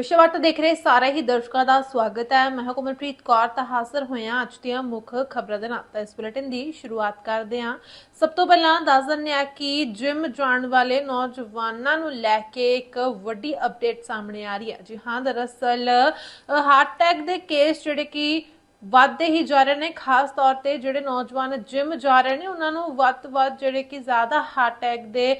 ਵਿਸ਼ਵਵਰਤ ਦੇਖ ਰਹੇ ਸਾਰੇ ਹੀ ਦਰਸ਼ਕਾਂ ਦਾ ਸਵਾਗਤ ਹੈ। ਮੈਂ ਹਾਂ ਕੌਰ, ਤਾਂ ਹਾਜ਼ਰ ਹੋਏ ਅੱਜ ਦੀਆਂ ਮੁੱਖ ਖਬਰਾਂ ਦੇ ਨਾਲ। ਤਾਂ ਇਸ ਬੁਲੇਟਿਨ ਦੀ ਸ਼ੁਰੂਆਤ ਕਰਦੇ ਹਾਂ। ਸਭ ਤੋਂ ਪਹਿਲਾਂ ਦੱਸ ਦਿੰਦੇ ਆ ਕਿ ਜਿਮ ਜਾਣ ਵਾਲੇ ਨੌਜਵਾਨਾਂ ਨੂੰ ਲੈ ਕੇ ਇੱਕ ਵੱਡੀ ਅਪਡੇਟ ਸਾਹਮਣੇ ਆ ਰਹੀ ਹੈ। ਜੀ ਹਾਂ, ਦਰਅਸਲ ਹਾਰਟ ਅਟੈਕ ਦੇ ਕੇਸ ਜਿਹੜੇ ਕਿ ਵੱਧਦੇ ਹੀ ਜਾ ਰਹੇ ਨੇ, ਖਾਸ ਤੌਰ ਤੇ ਜਿਹੜੇ ਨੌਜਵਾਨ ਜਿਮ ਜਾ ਰਹੇ ਨੇ, ਉਹਨਾਂ ਨੂੰ ਵੱਧ ਤੋਂ ਵੱਧ ਜਿਹੜੇ ਕਿ ਜ਼ਿਆਦਾ ਹਾਰਟ ਅਟੈਕ ਦੇ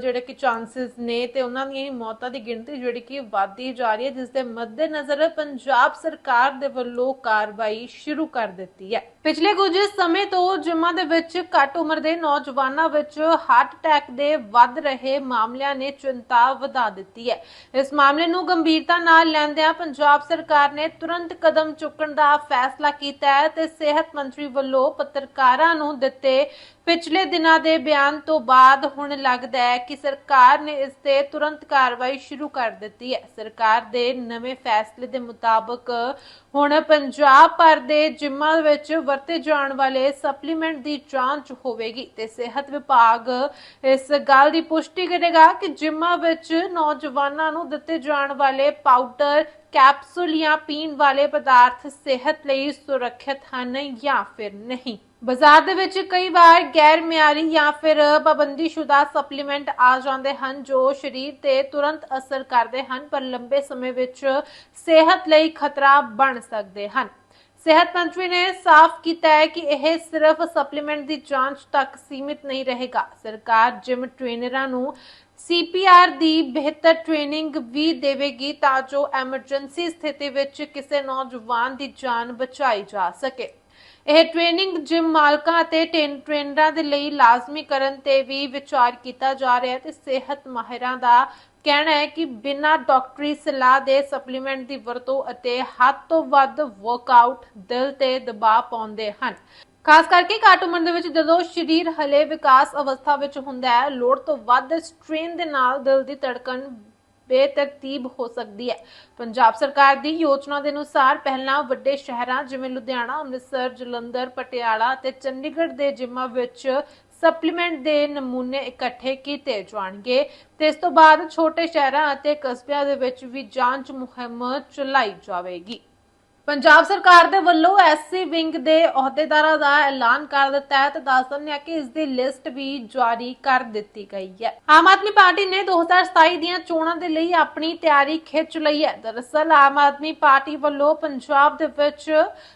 ਜਿਹੜੇ ਕਿ ਚਾਂਸਸ ਨੇ ਤੇ ਉਹਨਾਂ ਦੀਆਂ ਮੌਤਾਂ ਦੀ ਗਿਣਤੀ ਜਿਹੜੀ ਕਿ ਵੱਧਦੀ ਜਾ ਰਹੀ ਹੈ ਜਿਸ ਦੇ ਮੱਦੇਨਜ਼ਰ ਪੰਜਾਬ ਸਰਕਾਰ ਦੇ ਵੱਲੋਂ ਕਾਰਵਾਈ ਸ਼ੁਰੂ ਕਰ ਦਿੱਤੀ ਹੈ। ਪਿਛਲੇ ਕੁਝ ਸਮੇਂ ਤੋਂ ਜਿਮਾਂ ਦੇ ਵਿੱਚ ਘੱਟ ਉਮਰ ਦੇ ਨੌਜਵਾਨਾਂ ਵਿੱਚ ਹਾਰਟ ਅਟੈਕ ਦੇ ਵੱਧ ਰਹੇ ਮਾਮਲਿਆਂ ਨੇ ਚਿੰਤਾ ਵਧਾ ਦਿੱਤੀ ਹੈ। ਇਸ ਮਾਮਲੇ ਨੂੰ ਗੰਭੀਰਤਾ ਨਾਲ ਲੈਂਦਿਆਂ ਪੰਜਾਬ ਸਰਕਾਰ ਨੇ ਤੁਰੰਤ ਕਦਮ ਚੁੱਕਣ ਦਾ ਫੈਸਲਾ ਫੈਸਲਾ ਕੀਤਾ ਹੈ ਤੇ ਸਿਹਤ ਮੰਤਰੀ ਵੱਲੋਂ ਪੱਤਰਕਾਰਾਂ ਨੂੰ ਦਿੱਤੇ ਪਿਛਲੇ ਦਿਨਾਂ ਦੇ ਬਿਆਨ ਤੋਂ ਬਾਅਦ ਹੁਣ ਲੱਗਦਾ ਹੈ ਕਿ ਸਰਕਾਰ ਨੇ ਇਸ ਤੇ ਤੁਰੰਤ ਕਾਰਵਾਈ ਸ਼ੁਰੂ ਕਰ ਦਿੱਤੀ ਹੈ। ਸਰਕਾਰ ਦੇ ਨਵੇਂ ਫੈਸਲੇ ਦੇ ਮੁਤਾਬਕ ਹੁਣ ਪੰਜਾਬ ਭਰ ਦੇ ਜਿੰਮਾਂ ਵਿੱਚ ਵਰਤੇ ਜਾਣ ਵਾਲੇ ਸਪਲੀਮੈਂਟ ਦੀ ਜਾਂਚ ਹੋਵੇਗੀ ਤੇ ਸਿਹਤ ਵਿਭਾਗ ਇਸ ਗੱਲ ਦੀ ਪੁਸ਼ਟੀ ਕਰੇਗਾ ਕਿ ਜਿਮਾਂ ਵਿੱਚ ਨੌਜਵਾਨਾਂ ਨੂੰ ਦਿੱਤੇ ਜਾਣ ਵਾਲੇ ਪਾਊਡਰ ਕੈਪਸੂਲ ਜਾਂ ਪੀਣ ਵਾਲੇ ਪਦਾਰਥ ਸਿਹਤ ਲਈ ਸੁਰੱਖਿਅਤ ਹਨ ਜਾਂ ਫਿਰ ਨਹੀਂ। ਬਾਜ਼ਾਰ ਦੇ ਵਿੱਚ ਕਈ ਵਾਰ ਗੈਰ ਮਿਆਰੀ ਜਾਂ ਫਿਰ ਪਾਬੰਦੀਸ਼ੁਦਾ ਸਪਲੀਮੈਂਟ ਆ ਜਾਂਦੇ ਹਨ ਜੋ ਸਰੀਰ ਤੇ ਤੁਰੰਤ ਅਸਰ ਕਰਦੇ ਹਨ, ਪਰ ਲੰਬੇ ਸਮੇਂ ਵਿੱਚ ਸਿਹਤ ਲਈ ਖਤਰਾ ਬਣ ਸਕਦੇ ਹਨ। ਸਿਹਤ ਮੰਤਰੀ ਨੇ ਸਾਫ਼ ਕੀਤਾ ਹੈ ਕਿ ਇਹ ਸਿਰਫ ਸਪਲੀਮੈਂਟ ਦੀ ਜਾਂਚ ਤੱਕ ਸੀਮਿਤ ਨਹੀਂ ਰਹੇਗਾ। ਸਰਕਾਰ ਜਿਮ ਟ੍ਰੇਨਰਾਂ ਨੂੰ ਸੀਪੀਆਰ ਦੀ ਬਿਹਤਰ ਟ੍ਰੇਨਿੰਗ ਵੀ ਦੇਵੇਗੀ ਤਾਂ ਜੋ ਐਮਰਜੈਂਸੀ ਸਥਿਤੀ ਵਿੱਚ ਕਿਸੇ ਨੌਜਵਾਨ ਦੀ ਜਾਨ ਬਚਾਈ ਜਾ ਸਕੇ। ਇਹ ਟ੍ਰੇਨਿੰਗ ਜਿਮ ਮਾਲਕਾਂ ਅਤੇ ਟ੍ਰੇਨਰਾਂ ਦੇ ਲਈ ਲਾਜ਼ਮੀ ਕਰਨ ਤੇ ਵੀ ਵਿਚਾਰ ਕੀਤਾ ਜਾ ਰਿਹਾ ਹੈ ਤੇ ਸਿਹਤ ਮਾਹਿਰਾਂ ਦਾ ਕਹਿਣਾ ਹੈ ਕਿ ਬਿਨਾਂ ਡਾਕਟਰੀ ਸਲਾਹ ਦੇ ਸਪਲੀਮੈਂਟ ਦੀ ਵਰਤੋਂ ਅਤੇ ਹੱਦ ਤੋਂ ਵੱਧ ਵਰਕਆਊਟ ਦਿਲ ਤੇ ਦਬਾਅ ਪਾਉਂਦੇ ਹਨ। ਖਾਸ ਕਰਕੇ ਘੱਟ ਉਮਰ ਦੇ ਵਿੱਚ ਜਦੋਂ ਸਰੀਰ ਹਲੇ ਵਿਕਾਸ ਅਵਸਥਾ ਵਿੱਚ ਹੁੰਦਾ ਹੈ, ਲੋੜ ਤੋਂ ਵੱਧ ਸਟ੍ਰੇਨ ਦੇ ਨਾਲ ਦਿਲ ਦੀ ਧੜਕਣ ਬੇਤਰਤੀਬ ਹੋ ਸਕਦੀ ਹੈ। ਪੰਜਾਬ ਸਰਕਾਰ ਦੀ ਯੋਜਨਾ ਦੇ ਅਨੁਸਾਰ ਪਹਿਲਾਂ ਵੱਡੇ ਸ਼ਹਿਰਾਂ ਜਿਵੇਂ ਲੁਧਿਆਣਾ, ਅੰਮ੍ਰਿਤਸਰ, ਜਲੰਧਰ, ਪਟਿਆਲਾ ਅਤੇ ਚੰਡੀਗੜ੍ਹ ਦੇ ਜਿਮਾਂ ਵਿੱਚ ਸਪਲੀਮੈਂਟ ਦੇ ਨਮੂਨੇ ਇਕੱਠੇ ਕੀਤੇ ਜਾਣਗੇ। ਤੇ ਇਸ ਤੋਂ ਬਾਅਦ ਛੋਟੇ ਸ਼ਹਿਰਾਂ ਅਤੇ ਕਸਬਿਆਂ ਦੇ ਵਿੱਚ ਵੀ ਜਾਂਚ ਮੁਹਿੰਮ ਚਲਾਈ ਜਾਵੇਗੀ। ਪੰਜਾਬ ਸਰਕਾਰ ਦੇ ਵੱਲੋਂ ਐਸਸੀ ਵਿੰਗ ਦੇ ਅਹੁਦੇਦਾਰਾਂ ਦਾ ਐਲਾਨ ਕਰ ਦਿੱਤਾ ਹੈ ਤੇ ਦੱਸ ਦਿੰਦੇ ਹਾਂ ਕਿ ਇਸ ਦੀ ਲਿਸਟ ਵੀ ਜਾਰੀ ਕਰ ਦਿੱਤੀ ਗਈ ਹੈ। ਆਮ ਆਦਮੀ ਪਾਰਟੀ ਨੇ 2027 ਦੀਆਂ ਚੋਣਾਂ ਦੇ ਲਈ ਆਪਣੀ ਤਿਆਰੀ ਖਿੱਚ ਲਈ ਹੈ। ਦਰਅਸਲ ਆਮ ਆਦਮੀ ਪਾਰਟੀ ਵੱਲੋਂ ਪੰਜਾਬ ਦੇ ਵਿੱਚ